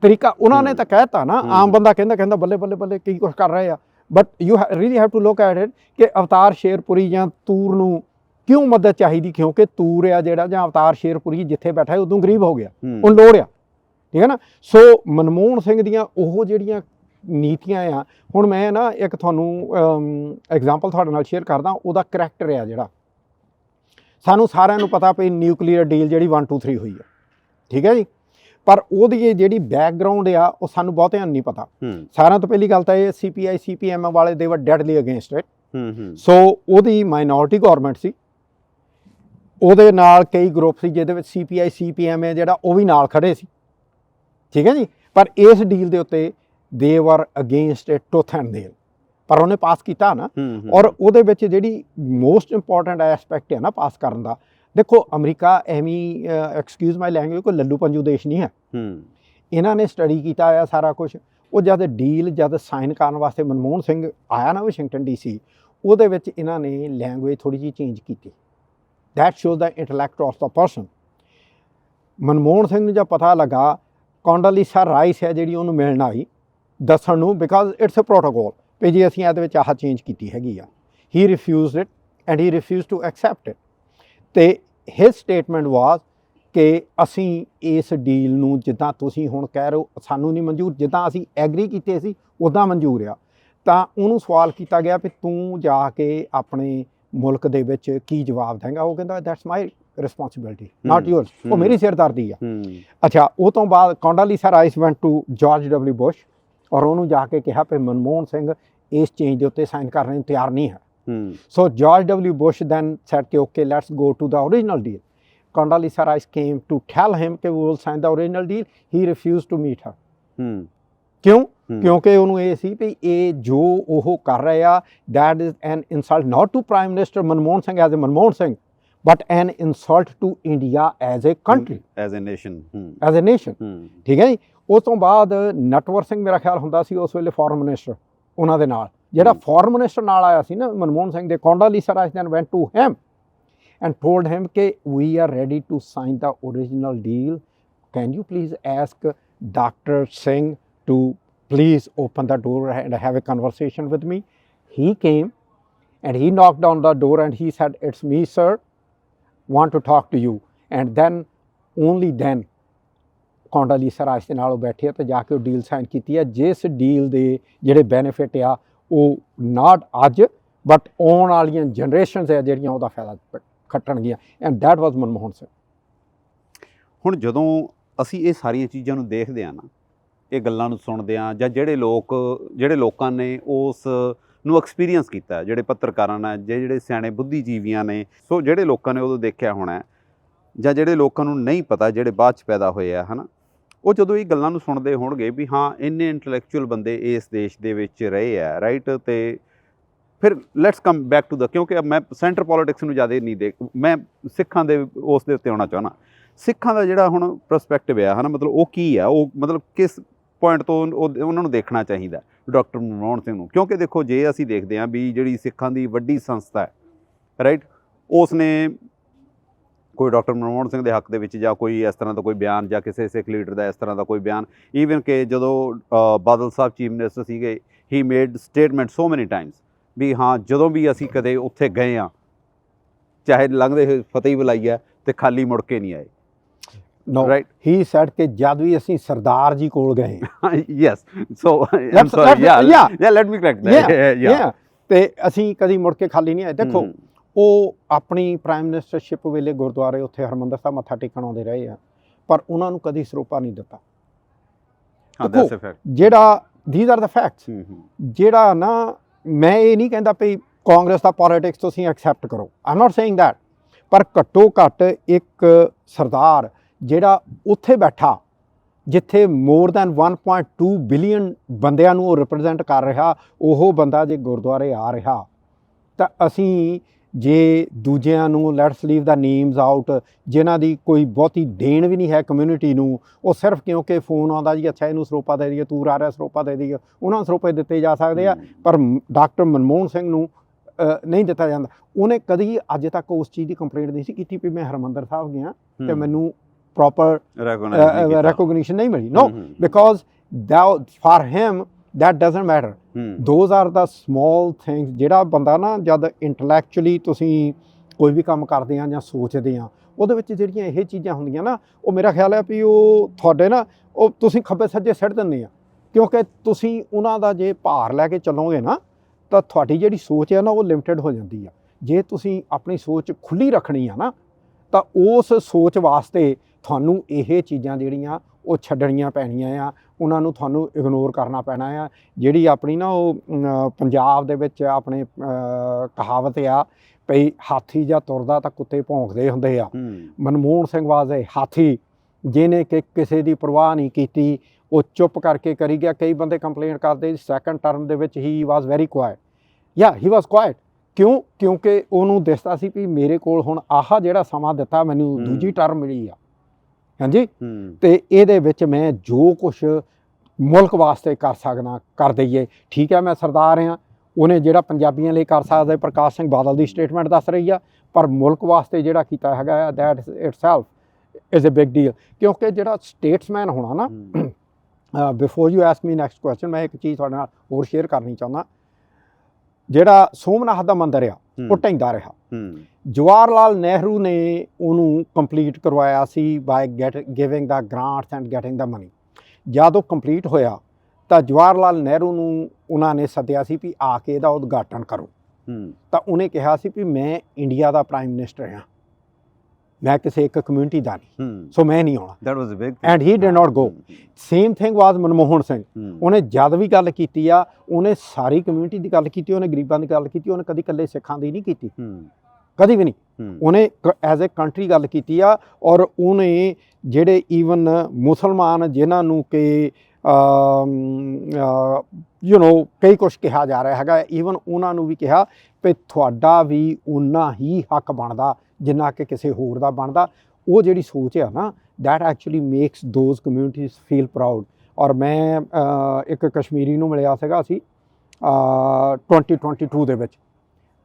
ਤਰੀਕਾ ਉਹਨਾਂ ਨੇ। ਤਾਂ ਕਹਿਤਾ ਨਾ। ਆਮ ਬੰਦਾ ਕਹਿੰਦਾ ਕਹਿੰਦਾ ਬੱਲੇ ਬੱਲੇ ਬੱਲੇ ਕੀ ਕੁਝ ਕਰ ਰਹੇ ਆ। But you really have to look at it ਕਿ ਅਵਤਾਰ ਸ਼ੇਰਪੁਰੀ ਜਾਂ ਤੂਰ ਨੂੰ ਕਿਉਂ ਮਦਦ ਚਾਹੀਦੀ? ਕਿਉਂਕਿ ਤੂਰ ਆ ਜਿਹੜਾ ਜਾਂ ਅਵਤਾਰ ਸ਼ੇਰਪੁਰੀ ਜਿੱਥੇ ਬੈਠਾ ਹੈ ਉਦੋਂ ਗਰੀਬ ਹੋ ਗਿਆ। ਉਹਨੂੰ ਲੋੜ ਆ। ਠੀਕ ਹੈ ਨਾ? ਸੋ ਮਨਮੋਹਨ ਸਿੰਘ ਦੀਆਂ ਉਹ ਜਿਹੜੀਆਂ ਨੀਤੀਆਂ ਆ। ਹੁਣ ਮੈਂ ਨਾ ਇੱਕ ਤੁਹਾਨੂੰ ਐਗਜ਼ਾਮਪਲ ਤੁਹਾਡੇ ਨਾਲ ਸ਼ੇਅਰ ਕਰਦਾ ਉਹਦਾ ਕਰੈਕਟਰ ਆ ਜਿਹੜਾ। ਸਾਨੂੰ ਸਾਰਿਆਂ ਨੂੰ ਪਤਾ ਪਈ ਨਿਊਕਲੀਅਰ ਡੀਲ ਜਿਹੜੀ 1 2 3 ਹੋਈ ਆ। ਠੀਕ ਹੈ ਜੀ? ਪਰ ਉਹਦੀ ਜਿਹੜੀ ਬੈਕਗ੍ਰਾਉਂਡ ਆ ਉਹ ਸਾਨੂੰ ਬਹੁਤਿਆਂ ਨਹੀਂ ਪਤਾ। ਸਾਰਿਆਂ ਤੋਂ ਪਹਿਲੀ ਗੱਲ ਤਾਂ ਇਹ ਸੀਪੀਆਈ ਸੀਪੀਐਮ ਵਾਲੇ ਦੇ ਵਰ ਡੈਡਲੀ ਅਗੇਂਸਟ ਇਟ ਹੂੰ ਹੂੰ। ਸੋ ਉਹਦੀ ਮਾਈਨੋਰਿਟੀ ਗਵਰਨਮੈਂਟ ਸੀ। ਉਹਦੇ ਨਾਲ ਕਈ ਗਰੁੱਪ ਸੀ ਜਿਹਦੇ ਵਿੱਚ ਸੀਪੀਆਈ ਸੀਪੀਐਮ ਹੈ ਜਿਹੜਾ ਉਹ ਵੀ ਨਾਲ ਖੜੇ ਸੀ। ਠੀਕ ਹੈ ਜੀ? ਪਰ ਇਸ ਡੀਲ ਦੇ ਉੱਤੇ they were against it tooth and nail ਪਰ ਉਹਨੇ ਪਾਸ ਕੀਤਾ ਨਾ। ਔਰ ਉਹਦੇ ਵਿੱਚ ਜਿਹੜੀ ਮੋਸਟ ਇੰਪੋਰਟੈਂਟ ਐਸਪੈਕਟ ਹੈ ਨਾ ਪਾਸ ਕਰਨ ਦਾ। ਦੇਖੋ ਅਮਰੀਕਾ ਐਵੇਂ ਐਕਸਕਿਊਜ਼ ਮਾਈ ਲੈਂਗੁਏਜ ਕੋਈ ਲੱਲੂ ਪੰਜੂ ਦੇਸ਼ ਨਹੀਂ ਹੈ। ਇਹਨਾਂ ਨੇ ਸਟੱਡੀ ਕੀਤਾ ਆ ਸਾਰਾ ਕੁਝ ਉਹ ਜਦ ਡੀਲ ਜਦ ਸਾਈਨ ਕਰਨ ਵਾਸਤੇ ਮਨਮੋਹਨ ਸਿੰਘ ਆਇਆ ਨਾ ਵਾਸ਼ਿੰਗਟਨ ਡੀਸੀ ਉਹਦੇ ਵਿੱਚ ਇਹਨਾਂ ਨੇ ਲੈਂਗੁਏਜ ਥੋੜੀ ਜਿਹੀ ਚੇਂਜ ਕੀਤੀ। That shows the intellect of the person Manmohan Singh ਨੂੰ ਜਦ ਪਤਾ ਲੱਗਾ ਕੌਂਡਲੀਸਾ ਰਾਈਸ ਹੈ ਜਿਹੜੀ ਉਹਨੂੰ ਮਿਲਣ ਆਈ। ਦੱਸਣ ਨੂੰ ਬਿਕਾਜ਼ ਇਟਸ ਅ ਪ੍ਰੋਟੋਕਾਲ ਵੀ ਜੀ ਅਸੀਂ ਇਹਦੇ ਵਿੱਚ ਆਹ ਚੇਂਜ ਕੀਤੀ ਹੈਗੀ ਆ। He refused it and he refused to accept it ਤੇ ਹਿਸ ਸਟੇਟਮੈਂਟ ਵਾਸ ਕਿ ਅਸੀਂ ਇਸ ਡੀਲ ਨੂੰ ਜਿੱਦਾਂ ਤੁਸੀਂ ਹੁਣ ਕਹਿ ਰਹੇ ਹੋ ਸਾਨੂੰ ਨਹੀਂ ਮਨਜ਼ੂਰ ਜਿੱਦਾਂ ਅਸੀਂ ਐਗਰੀ ਕੀਤੇ ਸੀ ਉਦਾਂ ਮਨਜ਼ੂਰ ਆ। ਤਾਂ ਉਹਨੂੰ ਸਵਾਲ ਕੀਤਾ ਗਿਆ ਵੀ ਤੂੰ ਜਾ ਕੇ ਆਪਣੇ ਮੁਲਕ ਦੇ ਵਿੱਚ ਕੀ ਜਵਾਬ ਦੇਂਗਾ? ਉਹ ਕਹਿੰਦਾ that's my responsibility not yours ਉਹ। ਮੇਰੀ ਸਿਰਦਰਦੀ ਆ। ਅੱਛਾ ਉਹ ਤੋਂ ਬਾਅਦ Condoleezza Rice went to George W Bush. ਔਰ ਉਹਨੂੰ ਜਾ ਕੇ ਕਿਹਾ ਵੀ ਮਨਮੋਹਨ ਸਿੰਘ ਇਸ ਚੇਂਜ ਦੇ ਉੱਤੇ ਸਾਈਨ ਕਰਨ ਨੂੰ ਤਿਆਰ ਨਹੀਂ ਹੈ ਹੂੰ So George W. Bush then said, okay, okay, let's go to the original deal. Condoleezza Rice came to tell him that we will sign the original deal. He refused to meet her. ਹੂੰ ਕਿਉਂ ਹੂੰ। ਕਿਉਂਕਿ ਉਹਨੂੰ ਇਹ ਸੀ ਵੀ ਇਹ ਜੋ ਉਹ ਕਰ ਰਹੇ ਆ that is an insult not to Prime Minister Manmohan Singh as a Manmohan Singh but an insult to India as a country, as a nation hmm as a nation. ਹੂੰ ਠੀਕ ਹੈ ਜੀ ਉਸ ਤੋਂ ਬਾਅਦ ਨਟਵਰ ਸਿੰਘ ਮੇਰਾ ਖਿਆਲ ਹੁੰਦਾ ਸੀ ਉਸ ਵੇਲੇ ਫੋਰਨ ਮਿਨਿਸਟਰ ਉਹਨਾਂ ਦੇ ਨਾਲ। ਜਿਹੜਾ। ਫੋਰਨ ਮਿਨਿਸਟਰ ਨਾਲ ਆਇਆ ਸੀ ਨਾ ਮਨਮੋਹਨ ਸਿੰਘ ਦੇ Condoleezza Rice then went to him and told him ਕਿ we are ready to sign the original deal can you please ask doctor Singh to please open the door and have a conversation with me he came and he knocked on the door and he said it's me sir. Want to talk to you. And then only then Condoleezza Rice ਦੇ ਨਾਲ ਉਹ ਬੈਠੇ ਆ ਤੇ ਜਾ ਕੇ ਉਹ deal sign ਕੀਤੀ ਹੈ ਜਿਸ ਡੀਲ ਦੇ ਜਿਹੜੇ ਬੈਨੀਫਿਟ ਆ, ਉਹ ਨਾਟ ਅੱਜ ਬਟ ਆਉਣ ਵਾਲੀਆਂ ਜਨਰੇਸ਼ਨਸ ਆ ਜਿਹੜੀਆਂ ਉਹਦਾ ਫਾਇਦਾ ਖੱਟਣਗੀਆਂ। And that was Manmohan Singh. ਹੁਣ ਜਦੋਂ ਅਸੀਂ ਇਹ ਸਾਰੀਆਂ ਚੀਜ਼ਾਂ ਨੂੰ ਦੇਖਦੇ ਆ ਨਾ, ਇਹ ਗੱਲਾਂ ਨੂੰ ਸੁਣਦੇ ਆ, ਜਾਂ ਜਿਹੜੇ ਲੋਕ, ਜਿਹੜੇ ਲੋਕਾਂ ਨੇ ਉਸ ਨੂੰ ਐਕਸਪੀਰੀਅੰਸ ਕੀਤਾ, ਜਿਹੜੇ ਪੱਤਰਕਾਰਾਂ ਨੇ, ਜਾਂ ਜਿਹੜੇ ਸਿਆਣੇ ਬੁੱਧੀਜੀਵੀਆਂ ਨੇ, ਸੋ ਜਿਹੜੇ ਲੋਕਾਂ ਨੇ ਉਦੋਂ ਦੇਖਿਆ ਹੋਣਾ, ਜਾਂ ਜਿਹੜੇ ਲੋਕਾਂ ਨੂੰ ਨਹੀਂ ਪਤਾ ਜਿਹੜੇ ਬਾਅਦ ਚ ਪੈਦਾ ਹੋਏ ਆ, ਹਨਾ? ਉਹ ਜਦੋਂ ਇਹ ਗੱਲਾਂ ਨੂੰ ਸੁਣਦੇ ਹੋਣਗੇ ਵੀ ਹਾਂ, ਇੰਨੇ ਇੰਟੈਲੈਕਚੁਅਲ ਬੰਦੇ ਇਸ ਦੇਸ਼ ਦੇ ਵਿੱਚ ਰਹੇ ਆ ਰਾਈਟ ਤੇ ਫਿਰ let's come back to the ਕਿਉਂਕਿ ਮੈਂ ਸੈਂਟਰ ਪੋਲਿਟਿਕਸ ਨੂੰ ਜ਼ਿਆਦਾ ਨਹੀਂ ਦੇਖ, ਮੈਂ ਸਿੱਖਾਂ ਦੇ, ਉਸ ਦੇ ਉੱਤੇ ਆਉਣਾ ਚਾਹੁੰਦਾ। ਸਿੱਖਾਂ ਦਾ ਜਿਹੜਾ ਹੁਣ ਪਰਸਪੈਕਟਿਵ ਆ, ਹਨਾ, ਮਤਲਬ ਉਹ ਕੀ ਆ? ਉਹ ਮਤਲਬ ਕਿਸ ਪੁਆਇੰਟ ਤੋਂ ਉਹਨਾਂ ਨੂੰ ਦੇਖਣਾ ਚਾਹੀਦਾ ਡਾਕਟਰ ਮਨਮੋਹਨ ਸਿੰਘ ਨੂੰ। ਕਿਉਂਕਿ ਦੇਖੋ, ਜੇ ਅਸੀਂ ਦੇਖਦੇ ਹਾਂ ਵੀ ਜਿਹੜੀ ਸਿੱਖਾਂ ਦੀ ਵੱਡੀ ਸੰਸਥਾ ਹੈ ਰਾਈਟ ਉਸ ਨੇ ਕੋਈ ਡਾਕਟਰ ਮਨਮੋਹਨ ਸਿੰਘ ਦੇ ਹੱਕ ਦੇ ਵਿੱਚ ਜਾਂ ਕੋਈ ਇਸ ਤਰ੍ਹਾਂ ਦਾ ਕੋਈ ਬਿਆਨ ਜਾਂ ਕਿਸੇ ਸਿੱਖ ਲੀਡਰ ਦਾ ਇਸ ਤਰ੍ਹਾਂ ਦਾ ਕੋਈ ਬਿਆਨ ਈਵਨ ਕਿ ਜਦੋਂ ਬਾਦਲ ਸਾਹਿਬ ਚੀਫ ਮਿਨਿਸਟਰ ਸੀਗੇ he made statement so many times ਵੀ ਹਾਂ ਜਦੋਂ ਵੀ ਅਸੀਂ ਕਦੇ ਉੱਥੇ ਗਏ ਆ ਚਾਹੇ ਲੰਘਦੇ ਹੋਏ ਫਤਿਹ ਬੁਲਾਈ ਹੈ ਤੇ ਖਾਲੀ ਮੁੜ ਕੇ ਨਹੀਂ ਆਏ। ਨੋ ਰਾਈਟ ਹੀ ਸੈਡ ਕਿ ਜਦ ਵੀ ਅਸੀਂ ਸਰਦਾਰ ਜੀ ਕੋਲ ਗਏ। (laughs) Yes. So i'm sorry. yeah yeah. let me correct that. Yeah, ਤੇ ਅਸੀਂ ਕਦੀ ਮੁੜ ਕੇ ਖਾਲੀ ਨਹੀਂ ਆਏ। ਦੇਖੋ ਹਮ, ਉਹ ਆਪਣੀ ਪ੍ਰਾਈਮ ਮਿਨਿਸਟਰਸ਼ਿਪ ਵੇਲੇ ਗੁਰਦੁਆਰੇ ਉੱਥੇ ਹਰਮੰਦਰ ਸਾਹਿਬ ਮੱਥਾ ਟੇਕਣ ਆਉਂਦੇ ਰਹੇ ਆ ਪਰ ਉਹਨਾਂ ਨੂੰ ਕਦੀ ਸਰੋਪਾ ਨਹੀਂ ਦਿੱਤਾ। ਹਾਂ ਜਿਹੜਾ ਥੀਸ ਆਰ ਦਾ ਫੈਕਟਸ ਜਿਹੜਾ ਨਾ ਮੈਂ ਇਹ ਨਹੀਂ ਕਹਿੰਦਾ ਵੀ ਕਾਂਗਰਸ ਦਾ ਪੋਲਿਟਿਕਸ ਤੁਸੀਂ ਐਕਸੈਪਟ ਕਰੋ। ਆਮ ਨਾਟ ਸੇਇੰਗ ਥੈਟ ਪਰ ਘੱਟੋ ਘੱਟ ਇੱਕ ਸਰਦਾਰ ਜਿਹੜਾ ਉੱਥੇ ਬੈਠਾ ਜਿੱਥੇ ਮੋਰ ਦੈਨ 1.2 ਬਿਲੀਅਨ ਬੰਦਿਆਂ ਨੂੰ ਉਹ ਰਿਪਰੈਜ਼ੈਂਟ ਕਰ ਰਿਹਾ ਉਹ ਬੰਦਾ ਜੇ ਗੁਰਦੁਆਰੇ ਆ ਰਿਹਾ ਤਾਂ ਅਸੀਂ ਜੇ ਦੂਜਿਆਂ ਨੂੰ let's leave the names out ਜਿਨ੍ਹਾਂ ਦੀ ਕੋਈ ਬਹੁਤੀ ਦੇਣ ਵੀ ਨਹੀਂ ਹੈ ਕਮਿਊਨਿਟੀ ਨੂੰ ਉਹ ਸਿਰਫ ਕਿਉਂਕਿ ਫੋਨ ਆਉਂਦਾ ਜੀ ਅੱਛਾ ਇਹਨੂੰ ਸਰੋਪਾ ਦੇ ਦਈਏ ਤੂੰ ਆ ਰਿਹਾ ਸਰੋਪਾ ਦੇ ਦਈਏ ਉਹਨਾਂ ਨੂੰ ਸਰੋਪੇ ਦਿੱਤੇ ਜਾ ਸਕਦੇ ਆ ਪਰ ਡਾਕਟਰ ਮਨਮੋਹਨ ਸਿੰਘ ਨੂੰ ਨਹੀਂ ਦਿੱਤਾ ਜਾਂਦਾ। ਉਹਨੇ ਕਦੀ ਅੱਜ ਤੱਕ ਉਸ ਚੀਜ਼ ਦੀ ਕੰਪਲੇਂਟ ਨਹੀਂ ਸੀ ਕੀਤੀ ਵੀ ਮੈਂ ਹਰਮੰਦਰ ਸਾਹਿਬ ਗਿਆ ਤੇ ਮੈਨੂੰ ਪ੍ਰੋਪਰ। ਰੈਕੋਗਨੀਸ਼ਨ ਨਹੀਂ ਮਿਲੀ। No because for him that doesn't matter. Hmm, those are the small things ਜਿਹੜਾ ਬੰਦਾ ਨਾ ਜਦ ਇੰਟੈਲੈਕਚੁਅਲੀ ਤੁਸੀਂ ਕੋਈ ਵੀ ਕੰਮ ਕਰਦੇ ਆ ਜਾਂ ਸੋਚਦੇ ਆ ਉਹਦੇ ਵਿੱਚ ਜਿਹੜੀਆਂ ਇਹ ਚੀਜ਼ਾਂ ਹੁੰਦੀਆਂ ਨਾ ਉਹ ਮੇਰਾ ਖਿਆਲ ਹੈ ਵੀ ਉਹ ਤੁਹਾਡੇ ਨਾ ਉਹ ਤੁਸੀਂ ਖੱਬੇ ਸੱਜੇ ਸਿੱਟ ਦਿੰਦੇ ਆ। ਕਿਉਂਕਿ ਤੁਸੀਂ ਉਹਨਾਂ ਦਾ ਜੇ ਭਾਰ ਲੈ ਕੇ ਚੱਲੋਗੇ ਨਾ ਤਾਂ ਤੁਹਾਡੀ ਜਿਹੜੀ ਸੋਚ ਹੈ ਨਾ ਉਹ ਲਿਮਟਿਡ ਹੋ ਜਾਂਦੀ ਆ। ਜੇ ਤੁਸੀਂ ਆਪਣੀ ਸੋਚ ਖੁੱਲੀ ਰੱਖਣੀ ਆ ਨਾ ਤਾਂ ਉਸ ਸੋਚ ਵਾਸਤੇ ਤੁਹਾਨੂੰ ਇਹ ਚੀਜ਼ਾਂ ਜਿਹੜੀਆਂ ਉਹ ਛੱਡਣੀਆਂ ਪੈਣੀਆਂ ਆ ਉਹਨਾਂ ਨੂੰ ਤੁਹਾਨੂੰ ਇਗਨੋਰ ਕਰਨਾ ਪੈਣਾ ਆ। ਜਿਹੜੀ ਆਪਣੀ ਨਾ ਉਹ ਪੰਜਾਬ ਦੇ ਵਿੱਚ ਆਪਣੇ ਕਹਾਵਤ ਆ ਭਈ ਹਾਥੀ ਜਾਂ ਤੁਰਦਾ ਤਾਂ ਕੁੱਤੇ ਭੌਂਕਦੇ ਹੁੰਦੇ ਆ। ਮਨਮੋਹਨ ਸਿੰਘ ਵਾਜ਼ੇ ਹਾਥੀ ਜਿਹਨੇ ਕਿ ਕਿਸੇ ਦੀ ਪਰਵਾਹ ਨਹੀਂ ਕੀਤੀ ਉਹ ਚੁੱਪ ਕਰਕੇ ਕਰੀ ਗਿਆ। ਕਈ ਬੰਦੇ ਕੰਪਲੇਂਟ ਕਰਦੇ ਸੈਕੰਡ ਟਰਮ ਦੇ ਵਿੱਚ ਹੀ ਵਾਸ ਵੈਰੀ ਕੁਆਇਟ ਯਾ ਹੀ ਵਾਸ ਕੁਆਇਟ ਕਿਉਂ? ਕਿਉਂਕਿ ਉਹਨੂੰ ਦਿਸਦਾ ਸੀ ਵੀ ਮੇਰੇ ਕੋਲ ਹੁਣ ਆਹ ਜਿਹੜਾ ਸਮਾਂ ਦਿੱਤਾ ਮੈਨੂੰ। ਦੂਜੀ ਟਰਮ ਮਿਲੀ ਆ। ਹਾਂਜੀ? ਤੇ ਇਹਦੇ ਵਿੱਚ ਮੈਂ ਜੋ ਕੁਝ ਮੁਲਕ ਵਾਸਤੇ ਕਰ ਸਕਦਾ ਕਰ ਦਈਏ। ਠੀਕ ਹੈ ਮੈਂ ਸਰਦਾਰ ਆ ਉਹਨੇ ਜਿਹੜਾ ਪੰਜਾਬੀਆਂ ਲਈ ਕਰ ਸਕਦਾ ਹੈ, ਪ੍ਰਕਾਸ਼ ਸਿੰਘ ਬਾਦਲ ਦੀ ਸਟੇਟਮੈਂਟ ਦੱਸ ਰਹੀ ਆ। ਪਰ ਮੁਲਕ ਵਾਸਤੇ ਜਿਹੜਾ ਕੀਤਾ ਹੈਗਾ ਆ that itself is a big deal ਕਿਉਂਕਿ ਜਿਹੜਾ ਸਟੇਟਸਮੈਨ ਹੋਣਾ ਨਾ before you ask me next question ਮੈਂ ਇੱਕ ਚੀਜ਼ ਤੁਹਾਡੇ ਨਾਲ ਹੋਰ ਸ਼ੇਅਰ ਕਰਨੀ ਚਾਹੁੰਦਾ। ਜਿਹੜਾ ਸੋਮਨਾਥ ਦਾ ਮੰਦਿਰ ਆ ਉਹ ਢਹਿੰਦਾ ਰਿਹਾ। ਜਵਾਹਰ ਲਾਲ ਨਹਿਰੂ ਨੇ ਉਹਨੂੰ ਕੰਪਲੀਟ ਕਰਵਾਇਆ ਸੀ by get giving the grants and getting the money ਜਦ ਉਹ ਕੰਪਲੀਟ ਹੋਇਆ ਤਾਂ ਜਵਾਹਰ ਲਾਲ ਨਹਿਰੂ ਨੂੰ ਉਹਨਾਂ ਨੇ ਸੱਦਿਆ ਸੀ ਵੀ ਆ ਕੇ ਇਹਦਾ ਉਦਘਾਟਨ ਕਰੋ। ਤਾਂ ਉਹਨੇ ਕਿਹਾ ਸੀ ਵੀ ਮੈਂ ਇੰਡੀਆ ਦਾ ਪ੍ਰਾਈਮ ਮਿਨਿਸਟਰ ਹਾਂ। ਮੈਂ ਕਿਸੇ ਇੱਕ ਕਮਿਊਨਿਟੀ ਦਾ ਨਹੀਂ। ਸੋ ਮੈਂ ਨਹੀਂ ਆਉਣਾ। That was a big thing. And he did not go same thing was Manmohan Singh. ਉਹਨੇ ਜਦ ਵੀ ਗੱਲ ਕੀਤੀ ਆ ਉਹਨੇ ਸਾਰੀ ਕਮਿਊਨਿਟੀ ਦੀ ਗੱਲ ਕੀਤੀ ਉਹਨੇ ਗਰੀਬਾਂ ਦੀ ਗੱਲ ਕੀਤੀ ਉਹਨੇ ਕਦੀ ਇਕੱਲੇ ਸਿੱਖਾਂ ਦੀ ਨਹੀਂ ਕੀਤੀ। ਕਦੀ ਵੀ ਨਹੀਂ। ਉਹਨੇ ਐਜ਼ ਅ ਕੰਟਰੀ ਗੱਲ ਕੀਤੀ ਆ ਔਰ ਉਹਨੇ ਜਿਹੜੇ ਈਵਨ ਮੁਸਲਮਾਨ ਜਿਨ੍ਹਾਂ ਨੂੰ ਕਿ ਯੂ نو ਕਈ ਕੁਝ ਕਿਹਾ ਜਾ ਰਿਹਾ ਹੈਗਾ ਈਵਨ ਉਹਨਾਂ ਨੂੰ ਵੀ ਕਿਹਾ ਵੀ ਤੁਹਾਡਾ ਵੀ ਉਨਾ ਹੀ ਹੱਕ ਬਣਦਾ। ਜਿੰਨਾ ਕਿ ਕਿਸੇ ਹੋਰ ਦਾ ਬਣਦਾ ਉਹ ਜਿਹੜੀ ਸੋਚ ਆ ਨਾ that actually makes those communities feel proud ਔਰ ਮੈਂ ਇੱਕ ਕਸ਼ਮੀਰੀ ਨੂੰ ਮਿਲਿਆ ਸੀਗਾ ਅਸੀਂ ਅਹ, 2022 ਦੇ ਵਿੱਚ।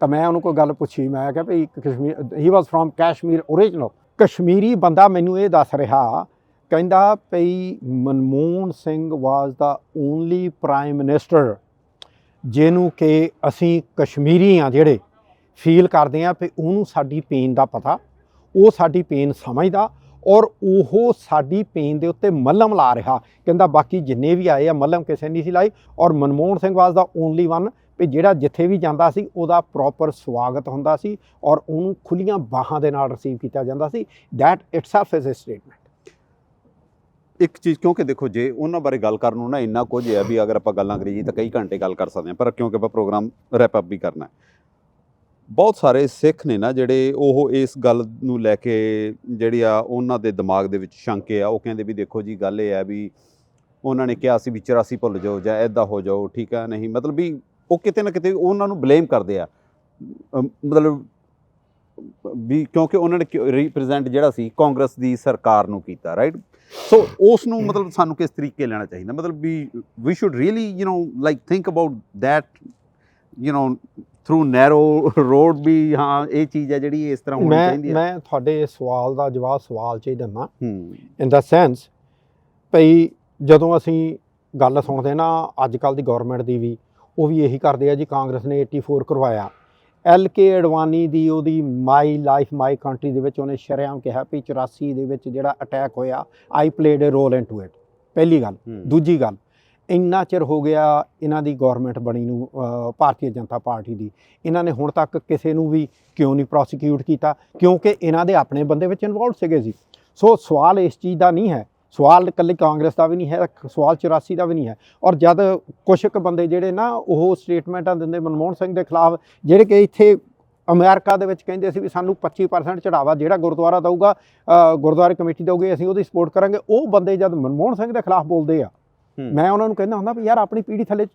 ਤਾਂ ਮੈਂ ਉਹਨੂੰ ਕੋਈ ਗੱਲ ਪੁੱਛੀ ਮੈਂ ਕਿਹਾ ਭਈ Kashmir he was from Kashmir original Kashmiri ਬੰਦਾ ਮੈਨੂੰ ਇਹ ਦੱਸ ਰਿਹਾ ਕਹਿੰਦਾ ਭਈ Manmohan Singh was the only prime minister ਜਿਹਨੂੰ ਕਿ ਅਸੀਂ ਕਸ਼ਮੀਰੀ ਆ ਜਿਹੜੇ। ਫੀਲ ਕਰਦੇ ਆ ਵੀ ਉਹਨੂੰ ਸਾਡੀ ਪੇਨ ਦਾ ਪਤਾ, ਉਹ ਸਾਡੀ ਪੇਨ ਸਮਝਦਾ ਔਰ ਉਹ ਸਾਡੀ ਪੇਨ ਦੇ ਉੱਤੇ ਮੱਲਮ ਲਾ ਰਿਹਾ। ਕਹਿੰਦਾ ਬਾਕੀ ਜਿੰਨੇ ਵੀ ਆਏ ਆ, ਮੱਲਮ ਕਿਸੇ ਨਹੀਂ ਸੀ ਲਾਈ ਔਰ Manmohan Singh was the only one ਵੀ ਜਿਹੜਾ ਜਿੱਥੇ ਵੀ ਜਾਂਦਾ ਸੀ, ਉਹਦਾ ਪ੍ਰੋਪਰ ਸਵਾਗਤ ਹੁੰਦਾ ਸੀ ਔਰ ਉਹਨੂੰ ਖੁੱਲੀਆਂ ਬਾਹਾਂ ਦੇ ਨਾਲ ਰਿਸੀਵ ਕੀਤਾ ਜਾਂਦਾ ਸੀ। That itself is a statement ਇੱਕ ਚੀਜ਼, ਕਿਉਂਕਿ ਦੇਖੋ, ਜੇ ਉਹਨਾਂ ਬਾਰੇ ਗੱਲ ਕਰਨ ਨੂੰ ਨਾ ਇੰਨਾ ਕੁਝ ਹੈ ਵੀ ਅਗਰ ਆਪਾਂ ਗੱਲਾਂ ਕਰੀਏ ਤਾਂ ਕਈ ਘੰਟੇ ਗੱਲ ਕਰ ਸਕਦੇ ਹਾਂ, ਪਰ ਕਿਉਂਕਿ ਆਪਾਂ ਪ੍ਰੋਗਰਾਮ ਰੈਪ ਅਪ ਵੀ ਕਰਨਾ ਹੈ। ਬਹੁਤ ਸਾਰੇ ਸਿੱਖ ਨੇ ਨਾ ਜਿਹੜੇ ਉਹ ਇਸ ਗੱਲ ਨੂੰ ਲੈ ਕੇ ਜਿਹੜੀ ਆ ਉਹਨਾਂ ਦੇ ਦਿਮਾਗ ਦੇ ਵਿੱਚ ਸ਼ੰਕੇ ਆ ਉਹ ਕਹਿੰਦੇ ਵੀ ਦੇਖੋ ਜੀ ਗੱਲ ਇਹ ਹੈ ਵੀ ਉਹਨਾਂ ਨੇ ਕਿਹਾ ਸੀ ਵੀ 84 ਭੁੱਲ ਜਾਓ ਜਾਂ ਐਦਾਂ ਹੋ ਜਾਓ ਠੀਕ ਹੈ ਨਹੀਂ ਮਤਲਬ ਵੀ ਉਹ ਕਿਤੇ ਨਾ ਕਿਤੇ ਉਹਨਾਂ ਨੂੰ ਬਲੇਮ ਕਰਦੇ ਆ ਅਮ, ਮਤਲਬ ਵੀ ਕਿਉਂਕਿ ਉਹਨਾਂ ਨੇ ਰਿਪਰੈਜ਼ੈਂਟ ਜਿਹੜਾ ਸੀ ਕਾਂਗਰਸ ਦੀ ਸਰਕਾਰ ਨੂੰ ਕੀਤਾ ਰਾਈਟ ਸੋ ਉਸ ਨੂੰ ਮਤਲਬ ਸਾਨੂੰ ਕਿਸ ਤਰੀਕੇ ਲੈਣਾ ਚਾਹੀਦਾ ਮਤਲਬ ਵੀ we should really you know like think about that you know through narrow road ਵੀ ਹਾਂ ਇਹ ਚੀਜ਼ ਹੈ ਜਿਹੜੀ ਇਸ ਤਰ੍ਹਾਂ ਹੋਣੀ ਮੈਂ ਚਾਹੀਦੀ ਹੈ। ਮੈਂ ਤੁਹਾਡੇ ਇਸ ਸਵਾਲ ਦਾ ਜਵਾਬ ਸਵਾਲ 'ਚ ਹੀ ਦਿੰਦਾ। ਹੂੰ। ਇਨ ਦਾ ਸੈਂਸ ਭਈ ਜਦੋਂ ਅਸੀਂ ਗੱਲ ਸੁਣਦੇ ਨਾ ਅੱਜ ਕੱਲ ਦੀ ਗਵਰਨਮੈਂਟ ਦੀ ਵੀ ਉਹ ਵੀ ਇਹੀ ਕਰਦੇ ਆ ਜੀ ਕਾਂਗਰਸ ਨੇ 84 ਕਰਵਾਇਆ। ਐਲ ਕੇ ਅਡਵਾਨੀ ਦੀ ਉਹਦੀ ਮਾਈ ਲਾਈਫ ਮਾਈ ਕੰਟਰੀ ਦੇ ਵਿੱਚ ਉਹਨੇ ਸ਼ਰੇਆਮ ਕਿਹਾ ਵੀ 84 ਦੇ ਵਿੱਚ ਜਿਹੜਾ ਅਟੈਕ ਹੋਇਆ I played a role into it ਪਹਿਲੀ ਗੱਲ। ਦੂਜੀ ਗੱਲ ਇੰਨਾ ਚਿਰ ਹੋ ਗਿਆ ਇਹਨਾਂ ਦੀ ਗਵਰਨਮੈਂਟ ਬਣੀ ਨੂੰ ਭਾਰਤੀ ਜਨਤਾ ਪਾਰਟੀ ਦੀ। ਇਹਨਾਂ ਨੇ ਹੁਣ ਤੱਕ ਕਿਸੇ ਨੂੰ ਵੀ ਕਿਉਂ ਨਹੀਂ ਪ੍ਰੋਸੀਕਿਊਟ ਕੀਤਾ? ਕਿਉਂਕਿ ਇਹਨਾਂ ਦੇ ਆਪਣੇ ਬੰਦੇ ਵਿੱਚ ਇਨਵੋਲਵ ਸੀਗੇ ਸੀ ਸੋ ਸਵਾਲ ਇਸ ਚੀਜ਼ ਦਾ ਨਹੀਂ ਹੈ। ਸਵਾਲ ਇਕੱਲੇ ਕਾਂਗਰਸ ਦਾ ਵੀ ਨਹੀਂ ਹੈ, ਸਵਾਲ 84 ਦਾ ਵੀ ਨਹੀਂ ਹੈ। ਔਰ ਜਦ ਕੁਛ ਕੁ ਬੰਦੇ ਜਿਹੜੇ ਨਾ, ਉਹ ਸਟੇਟਮੈਂਟਾਂ ਦਿੰਦੇ ਮਨਮੋਹਨ ਸਿੰਘ ਦੇ ਖਿਲਾਫ, ਜਿਹੜੇ ਕਿ ਇੱਥੇ ਅਮਰੀਕਾ ਦੇ ਵਿੱਚ ਕਹਿੰਦੇ ਸੀ ਵੀ ਸਾਨੂੰ 25% ਚੜਾਵਾ, ਜਿਹੜਾ ਗੁਰਦੁਆਰਾ ਦਊਗਾ ਗੁਰਦੁਆਰੇ ਕਮੇਟੀ ਦਊਗੀ, ਅਸੀਂ ਉਹਦੀ ਸਪੋਰਟ ਕਰਾਂਗੇ। ਉਹ ਬੰਦੇ ਜਦ ਮਨਮੋਹਨ ਸਿੰਘ ਦੇ ਖਿਲਾਫ ਬੋਲਦੇ ਆ ਮੈਂ ਉਹਨਾਂ ਨੂੰ ਕਹਿੰਦਾ ਹੁੰਦਾ ਵੀ ਯਾਰ ਆਪਣੀ ਪੀੜੀ ਥੱਲੇ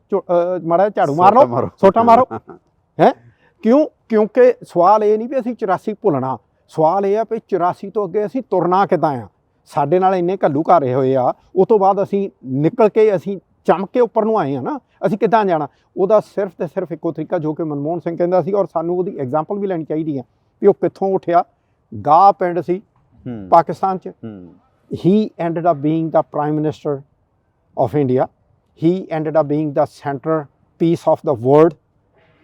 ਮਾੜਾ ਝਾੜੂ ਮਾਰ ਲਓ ਮਾਰੋ। ਸੋਟਾ ਮਾਰੋ। ਕਿਉਂ? ਕਿਉਂਕਿ ਸਵਾਲ ਇਹ ਨਹੀਂ ਵੀ ਅਸੀਂ 84 ਭੁੱਲਣਾ। ਸਵਾਲ ਇਹ ਆ ਵੀ 84 ਤੋਂ ਅੱਗੇ ਅਸੀਂ ਤੁਰਨਾ ਕਿੱਦਾਂ ਆ? ਸਾਡੇ ਨਾਲ ਇੰਨੇ ਘੱਲੂ ਘਰ ਰਹੇ ਹੋਏ ਆ। ਉਹ ਤੋਂ ਬਾਅਦ ਅਸੀਂ ਨਿਕਲ ਕੇ ਅਸੀਂ ਚਮਕ ਕੇ ਉੱਪਰ ਨੂੰ ਆਏ ਆ ਨਾ। ਅਸੀਂ ਕਿੱਦਾਂ ਜਾਣਾ? ਉਹਦਾ ਸਿਰਫ ਤੇ ਸਿਰਫ ਇੱਕੋ ਤਰੀਕਾ ਜੋ ਕਿ ਮਨਮੋਹਨ ਸਿੰਘ ਕਹਿੰਦਾ ਸੀ ਔਰ ਸਾਨੂੰ ਉਹਦੀ ਐਗਜ਼ਾਮਪਲ ਵੀ ਲੈਣੀ ਚਾਹੀਦੀ ਆ ਵੀ ਉਹ ਕਿੱਥੋਂ ਉੱਠਿਆ? ਗਾ ਪਿੰਡ ਸੀ ਹੂੰ। ਪਾਕਿਸਤਾਨ 'ਚ। ਹੂੰ। Ended up being the prime minister of India. He ended up being the center piece of the world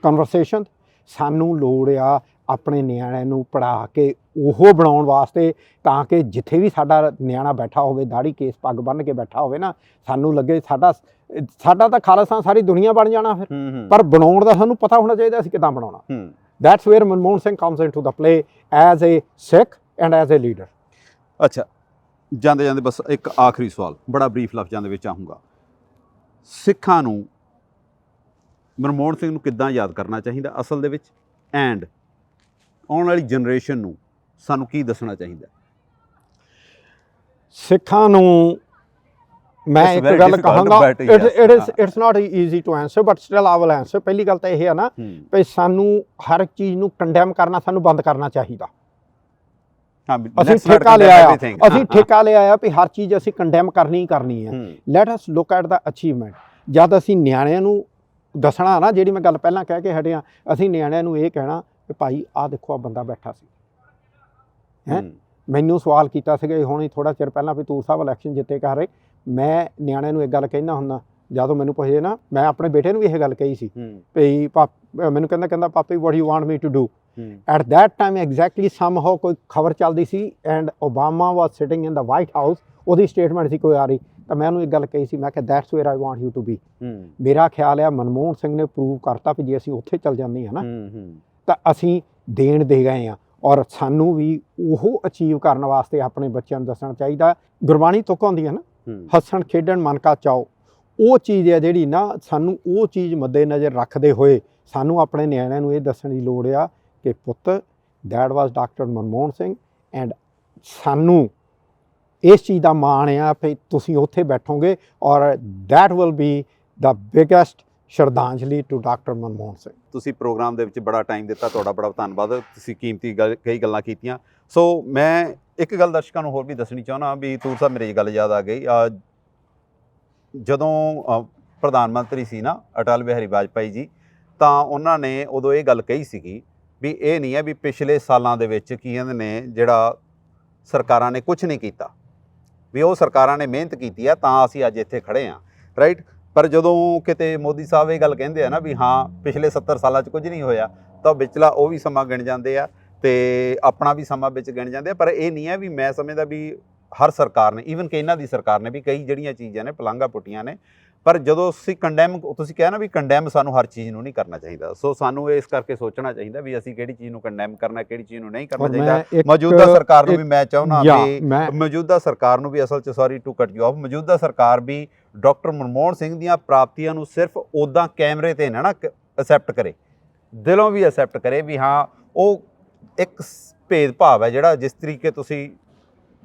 conversation. ਸਾਨੂੰ ਲੋੜ ਆ ਆਪਣੇ ਨਿਆਣਿਆਂ ਨੂੰ ਪੜਾ ਕੇ ਉਹ ਬਣਾਉਣ ਵਾਸਤੇ ਤਾਂ ਕਿ ਜਿੱਥੇ ਵੀ ਸਾਡਾ ਨਿਆਣਾ ਬੈਠਾ ਹੋਵੇ ਦਾੜੀ ਕੇਸ ਪੱਗ ਬੰਨ੍ਹ ਕੇ ਬੈਠਾ ਹੋਵੇ ਨਾ ਸਾਨੂੰ ਲੱਗੇ ਸਾਡਾ ਸਾਡਾ ਤਾਂ ਖਾਲਸਾ ਸਾਰੀ ਦੁਨੀਆ ਬਣ ਜਾਣਾ ਫਿਰ। ਪਰ ਬਣਾਉਣ ਦਾ ਸਾਨੂੰ ਪਤਾ ਹੋਣਾ ਚਾਹੀਦਾ ਅਸੀਂ ਕਿਦਾਂ ਬਣਾਉਣਾ। That's where Manmohan Singh comes into the play as a Sikh and as a leader ਅੱਛਾ। ਜਾਂਦੇ ਜਾਂਦੇ ਬਸ ਇੱਕ ਆਖਰੀ ਸਵਾਲ ਬੜਾ ਬਰੀਫ ਲਫ਼ਜ਼ਾਂ ਦੇ ਵਿੱਚ ਆਹੂੰਗਾ ਸਿੱਖਾਂ ਨੂੰ ਮਨਮੋਹਨ ਸਿੰਘ ਨੂੰ ਕਿੱਦਾਂ ਯਾਦ ਕਰਨਾ ਚਾਹੀਦਾ ਅਸਲ ਦੇ ਵਿੱਚ? ਐਂਡ ਆਉਣ ਵਾਲੀ ਜਨਰੇਸ਼ਨ ਨੂੰ ਸਾਨੂੰ ਕੀ ਦੱਸਣਾ ਚਾਹੀਦਾ? ਸਿੱਖਾਂ ਨੂੰ ਮੈਂ ਇੱਕ ਗੱਲ ਕਹਾਂਗਾ it is. It's not easy to answer but still I will answer ਪਹਿਲੀ ਗੱਲ ਤਾਂ ਇਹ ਹੈ ਨਾ ਵੀ ਸਾਨੂੰ ਹਰ ਚੀਜ਼ ਨੂੰ ਕੰਡੈਮ ਕਰਨਾ ਸਾਨੂੰ ਬੰਦ ਕਰਨਾ ਚਾਹੀਦਾ। ਅਸੀਂ ਠੇਕਾ ਲਿਆ ਆ. ਅਸੀਂ ਠੇਕਾ ਲਿਆ ਆ ਵੀ ਹਰ ਚੀਜ਼ ਅਸੀਂ ਕੰਡੈਮ ਕਰਨੀ ਹੀ ਕਰਨੀ ਹੈ। ਹੂੰ। Let us look at the achievement ਜਦ ਅਸੀਂ ਨਿਆਣਿਆਂ ਨੂੰ ਦੱਸਣਾ ਨਾ ਜਿਹੜੀ ਮੈਂ ਗੱਲ ਪਹਿਲਾਂ ਕਹਿ ਕੇ ਹਟਿਆ ਅਸੀਂ ਨਿਆਣਿਆਂ ਨੂੰ ਇਹ ਕਹਿਣਾ ਕਿ ਭਾਈ ਆਹ ਦੇਖੋ ਆ ਬੰਦਾ ਬੈਠਾ ਸੀ। ਹੈਂ? ਹੂੰ, ਮੈਨੂੰ ਸਵਾਲ ਕੀਤਾ ਸੀਗਾ ਹੁਣੇ ਥੋੜਾ ਚਿਰ ਪਹਿਲਾਂ ਵੀ ਤੂਰ ਸਾਹਿਬ ਇਲੈਕਸ਼ਨ ਜਿੱਤੇ ਕਰ ਰਹੇ। ਮੈਂ ਨਿਆਣਿਆਂ ਨੂੰ ਇੱਕ ਗੱਲ ਕਹਿੰਦਾ ਹੁੰਦਾ ਜਦੋਂ ਮੈਨੂੰ ਪੁੱਛੇ ਨਾ ਮੈਂ ਆਪਣੇ ਬੇਟੇ ਨੂੰ ਵੀ ਇਹ ਗੱਲ ਕਹੀ ਸੀ ਹੂੰ। ਪਾਪ ਮੈਨੂੰ ਕਹਿੰਦਾ ਕਹਿੰਦਾ ਪਾਪੀ what you want me to do hmm at that time exactly somehow ਕੋਈ ਖਬਰ ਚੱਲਦੀ ਸੀ and Obama was sitting in the White House ਉਹਦੀ ਸਟੇਟਮੈਂਟ ਸੀ ਕੋਈ ਆ ਰਹੀ ਤਾਂ ਮੈਂ ਉਹਨੂੰ ਇੱਕ ਗੱਲ ਕਹੀ ਸੀ ਮੈਂ ਕਿਹਾ that's where I want you to be hmm. ਮੇਰਾ ਖਿਆਲ ਆ ਮਨਮੋਹਨ ਸਿੰਘ ਨੇ ਪ੍ਰੂਵ ਕਰਤਾ ਵੀ ਜੇ ਅਸੀਂ ਉੱਥੇ ਚੱਲ ਜਾਂਦੇ ਹਾਂ ਨਾ ਹੂੰ ਹੂੰ। ਤਾਂ ਅਸੀਂ ਦੇਣ ਦੇ ਗਏ ਆ ਔਰ ਸਾਨੂੰ ਵੀ ਉਹ ਅਚੀਵ ਕਰਨ ਵਾਸਤੇ ਆਪਣੇ ਬੱਚਿਆਂ ਨੂੰ ਦੱਸਣਾ ਚਾਹੀਦਾ। ਗੁਰਬਾਣੀ ਤੁਕ ਹੁੰਦੀ ਹੈ ਨਾ ਹੂੰ। ਹੱਸਣ ਖੇਡਣ ਮਨ ਕਾ ਚਾਓ। ਉਹ ਚੀਜ਼ ਹੈ ਜਿਹੜੀ ਨਾ ਸਾਨੂੰ ਉਹ ਚੀਜ਼ ਮੱਦੇ ਨਜ਼ਰ ਰੱਖਦੇ ਹੋਏ ਸਾਨੂੰ ਆਪਣੇ ਨਿਆਣਿਆਂ ਨੂੰ ਇਹ ਦੱਸਣ ਦੀ ਲੋੜ ਆ ਕਿ ਪੁੱਤ that was doctor Manmohan Singh and ਸਾਨੂੰ ਇਸ ਚੀਜ਼ ਦਾ ਮਾਣ ਆ ਕਿ ਤੁਸੀਂ ਉੱਥੇ ਬੈਠੋਗੇ ਔਰ that will be the biggest ਸ਼ਰਧਾਂਜਲੀ ਟੂ ਡਾਕਟਰ ਮਨਮੋਹਨ ਸਿੰਘ। ਤੁਸੀਂ ਪ੍ਰੋਗਰਾਮ ਦੇ ਵਿੱਚ ਬੜਾ ਟਾਈਮ ਦਿੱਤਾ, ਤੁਹਾਡਾ ਬੜਾ ਧੰਨਵਾਦ। ਤੁਸੀਂ ਕੀਮਤੀ ਗੱਲ, ਕਈ ਗੱਲਾਂ ਕੀਤੀਆਂ। ਸੋ ਮੈਂ ਇੱਕ ਗੱਲ ਦਰਸ਼ਕਾਂ ਨੂੰ ਹੋਰ ਵੀ ਦੱਸਣੀ ਚਾਹੁੰਦਾ ਵੀ ਤੂਰ ਸਾਹਿਬ, ਮੇਰੇ ਇਹ ਗੱਲ ਯਾਦ ਆ ਗਈ। ਜਦੋਂ ਪ੍ਰਧਾਨ ਮੰਤਰੀ ਸੀ ਨਾ, ਅਟਲ ਬਿਹਾਰੀ ਵਾਜਪਾਈ ਜੀ, ਤਾਂ ਉਹਨਾਂ ਨੇ ਉਦੋਂ ਇਹ ਗੱਲ ਕਹੀ ਸੀਗੀ ਵੀ ਇਹ ਨਹੀਂ ਹੈ ਵੀ ਪਿਛਲੇ ਸਾਲਾਂ ਦੇ ਵਿੱਚ ਕੀ ਕਹਿੰਦੇ ਨੇ ਜਿਹੜਾ ਸਰਕਾਰਾਂ ਨੇ ਕੁਝ ਨਹੀਂ ਕੀਤਾ। ਵੀ ਉਹ ਸਰਕਾਰਾਂ ਨੇ ਮਿਹਨਤ ਕੀਤੀ ਆ, ਤਾਂ ਅਸੀਂ ਅੱਜ ਇੱਥੇ ਖੜੇ ਆ ਰਾਈਟ ਪਰ ਜਦੋਂ ਕਿਤੇ ਮੋਦੀ ਸਾਹਿਬ ਇਹ ਗੱਲ ਕਹਿੰਦੇ ਆ ਨਾ ਵੀ ਹਾਂ, ਪਿਛਲੇ 70 ਸਾਲਾਂ 'ਚ ਕੁਝ ਨਹੀਂ ਹੋਇਆ, ਤਾਂ ਵਿਚਲਾ ਉਹ ਵੀ ਸਮਾਂ ਗਿਣ ਜਾਂਦੇ ਆ ਤੇ ਆਪਣਾ ਵੀ ਸਮਾਂ ਵਿੱਚ ਗਿਣ ਜਾਂਦੇ ਆ। ਪਰ ਇਹ ਨਹੀਂ ਹੈ ਵੀ ਮੈਂ ਸਮਝਦਾ ਵੀ ਹਰ ਸਰਕਾਰ ਨੇ ਈਵਨ ਕਿ ਇਹਨਾਂ ਦੀ ਸਰਕਾਰ ਨੇ ਵੀ ਕਈ ਜਿਹੜੀਆਂ ਚੀਜ਼ਾਂ ਨੇ, ਪਲਾਂਘਾਂ ਪੁੱਟੀਆਂ ਨੇ ਪਰ ਜਦੋਂ ਅਸੀਂ ਕੰਡੈਮ ਤੁਸੀਂ ਕਿਹਾ ਨਾ ਵੀ ਕੰਡੈਮ ਸਾਨੂੰ ਹਰ ਚੀਜ਼ ਨੂੰ ਨਹੀਂ ਕਰਨਾ ਚਾਹੀਦਾ। ਸੋ ਸਾਨੂੰ ਇਸ ਕਰਕੇ ਸੋਚਣਾ ਚਾਹੀਦਾ ਵੀ ਅਸੀਂ ਕਿਹੜੀ ਚੀਜ਼ ਨੂੰ ਕੰਡੈਮ ਕਰਨਾ ਕਿਹੜੀ ਚੀਜ਼ ਨੂੰ ਨਹੀਂ ਕਰਨਾ ਚਾਹੀਦਾ। ਮੌਜੂਦਾ ਸਰਕਾਰ ਨੂੰ ਵੀ ਮੈਂ ਚਾਹੁੰਦਾ ਵੀ ਮੌਜੂਦਾ ਸਰਕਾਰ ਨੂੰ ਵੀ ਅਸਲ 'ਚ sorry to cut you off ਮੌਜੂਦਾ ਸਰਕਾਰ ਵੀ ਡਾਕਟਰ ਮਨਮੋਹਨ ਸਿੰਘ ਦੀਆਂ ਪ੍ਰਾਪਤੀਆਂ ਨੂੰ ਸਿਰਫ ਉਦਾਂ ਕੈਮਰੇ ਤੇ ਨਾ ਨਾ ਅਸੈਪਟ ਕਰੇ। ਦਿਲੋਂ ਵੀ ਅਸੈਪਟ ਕਰੇ ਵੀ ਹਾਂ ਉਹ ਇੱਕ ਭੇਦਭਾਵ ਹੈ ਜਿਹੜਾ ਜਿਸ ਤਰੀਕੇ ਤੁਸੀਂ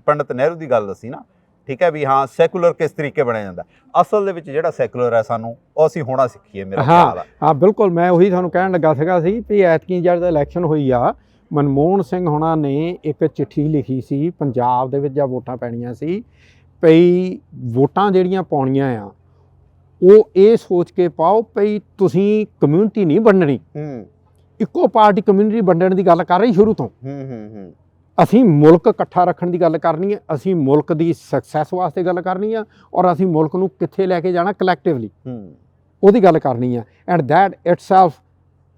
ਪੰਡਤ ਨਹਿਰੂ ਦੀ ਗੱਲ ਦੱਸੀ ਨਾ ਠੀਕ ਹੈ ਵੀ ਹਾਂ ਸੈਕੂਲਰ ਕਿਸ ਤਰੀਕੇ ਬਣਿਆ ਜਾਂਦਾ। ਅਸਲ ਦੇ ਵਿੱਚ ਜਿਹੜਾ ਸੈਕੂਲਰ ਹੈ ਸਾਨੂੰ ਉਹ ਅਸੀਂ ਹੋਣਾ ਸਿੱਖੀਏ ਮੇਰਾ। ਖਿਆਲ ਹੈ ਹਾਂ ਬਿਲਕੁਲ ਮੈਂ ਉਹੀ ਤੁਹਾਨੂੰ ਕਹਿਣ ਲੱਗਾ ਸੀਗਾ ਸੀ ਵੀ ਐਤਕੀ ਜਦ ਇਲੈਕਸ਼ਨ ਹੋਈ ਆ ਮਨਮੋਹਨ ਸਿੰਘ ਹੋਣਾ ਨੇ ਇੱਕ ਚਿੱਠੀ ਲਿਖੀ ਸੀ ਪੰਜਾਬ ਦੇ ਵਿੱਚ ਜਾਂ ਵੋਟਾਂ ਪੈਣੀਆਂ ਸੀ ਪਈ ਵੋਟਾਂ ਜਿਹੜੀਆਂ ਪਾਉਣੀਆਂ ਆ ਉਹ ਇਹ ਸੋਚ ਕੇ ਪਾਓ ਪਈ ਤੁਸੀਂ ਕਮਿਊਨਿਟੀ ਨਹੀਂ ਵੰਡਣੀ ਹੂੰ। ਇੱਕੋ ਪਾਰਟੀ ਕਮਿਊਨਿਟੀ ਵੰਡਣ ਦੀ ਗੱਲ ਕਰ ਰਹੀ ਸ਼ੁਰੂ ਤੋਂ। ਹੂੰ ਹੂੰ ਹੂੰ। ਅਸੀਂ ਮੁਲਕ ਇਕੱਠਾ ਰੱਖਣ ਦੀ ਗੱਲ ਕਰਨੀ ਹੈ ਅਸੀਂ ਮੁਲਕ ਦੀ ਸਕਸੈਸ ਵਾਸਤੇ ਗੱਲ ਕਰਨੀ ਆ ਔਰ ਅਸੀਂ ਮੁਲਕ ਨੂੰ ਕਿੱਥੇ ਲੈ ਕੇ ਜਾਣਾ ਕਲੈਕਟਿਵਲੀ ਹੂੰ। ਉਹਦੀ ਗੱਲ ਕਰਨੀ ਆ and that itself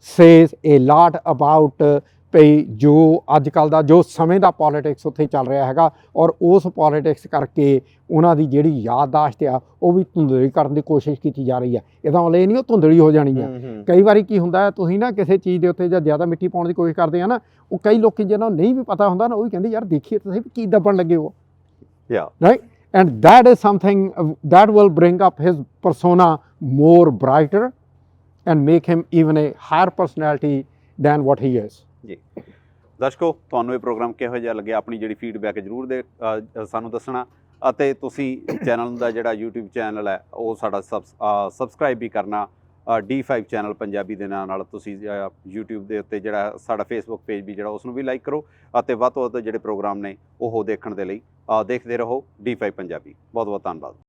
says a lot about ਭਈ ਜੋ ਅੱਜ ਕੱਲ ਦਾ ਜੋ ਸਮੇਂ ਦਾ ਪੋਲਿਟਿਕਸ ਉੱਥੇ ਚੱਲ ਰਿਹਾ ਹੈਗਾ ਔਰ ਉਸ ਪੋਲਿਟਿਕਸ ਕਰਕੇ ਉਹਨਾਂ ਦੀ ਜਿਹੜੀ ਯਾਦਦਾਸ਼ਤ ਆ ਉਹ ਵੀ ਧੁੰਦਲੀ ਕਰਨ ਦੀ ਕੋਸ਼ਿਸ਼ ਕੀਤੀ ਜਾ ਰਹੀ ਆ। ਇਹਦਾ ਮਤਲਬ ਇਹ ਨਹੀਂ ਉਹ ਧੁੰਦਲੀ ਹੋ ਜਾਣੀ ਆ। ਹੂੰ ਹੂੰ। ਕਈ ਵਾਰੀ ਕੀ ਹੁੰਦਾ ਹੈ ਤੁਸੀਂ ਨਾ ਕਿਸੇ ਚੀਜ਼ ਦੇ ਉੱਤੇ ਜਦ ਜ਼ਿਆਦਾ ਮਿੱਟੀ ਪਾਉਣ ਦੀ ਕੋਸ਼ਿਸ਼ ਕਰਦੇ ਆ ਨਾ ਉਹ ਕਈ ਲੋਕੀ ਜਿਹਨਾਂ ਨੂੰ ਨਹੀਂ ਵੀ ਪਤਾ ਹੁੰਦਾ ਨਾ ਉਹ ਵੀ ਕਹਿੰਦੇ ਯਾਰ ਦੇਖੀਏ ਤੁਸੀਂ ਕੀ ਦੱਬਣ ਲੱਗੇ ਹੋ? Yeah. right? And that is something uh, that will bring up his persona more brighter and make him even a higher personality than what he is. ਜੀ ਦਰਸ਼ਕੋ ਤੁਹਾਨੂੰ ਇਹ ਪ੍ਰੋਗਰਾਮ ਕਿਹੋ ਜਿਹਾ ਲੱਗਿਆ? ਆਪਣੀ ਜਿਹੜੀ ਫੀਡਬੈਕ ਜ਼ਰੂਰ ਦੇ ਸਾਨੂੰ ਦੱਸਣਾ। ਅਤੇ ਤੁਸੀਂ ਚੈਨਲ ਦਾ ਜਿਹੜਾ YouTube ਚੈਨਲ ਹੈ ਉਹ ਸਾਡਾ ਸਬਸਕ੍ਰਾਈਬ ਵੀ ਕਰਨਾ। D5 ਚੈਨਲ ਪੰਜਾਬੀ ਦੇ ਨਾਂ ਨਾਲ ਤੁਸੀਂ ਅ, YouTube ਦੇ ਉੱਤੇ ਜਿਹੜਾ ਸਾਡਾ Facebook ਪੇਜ ਵੀ ਜਿਹੜਾ ਉਸ ਨੂੰ ਵੀ ਲਾਈਕ ਕਰੋ। ਅਤੇ ਵੱਧ ਤੋਂ ਵੱਧ ਜਿਹੜੇ ਪ੍ਰੋਗਰਾਮ ਨੇ ਉਹ ਦੇਖਣ ਦੇ ਲਈ ਦੇਖਦੇ ਰਹੋ D5 ਪੰਜਾਬੀ। ਬਹੁਤ ਬਹੁਤ ਧੰਨਵਾਦ।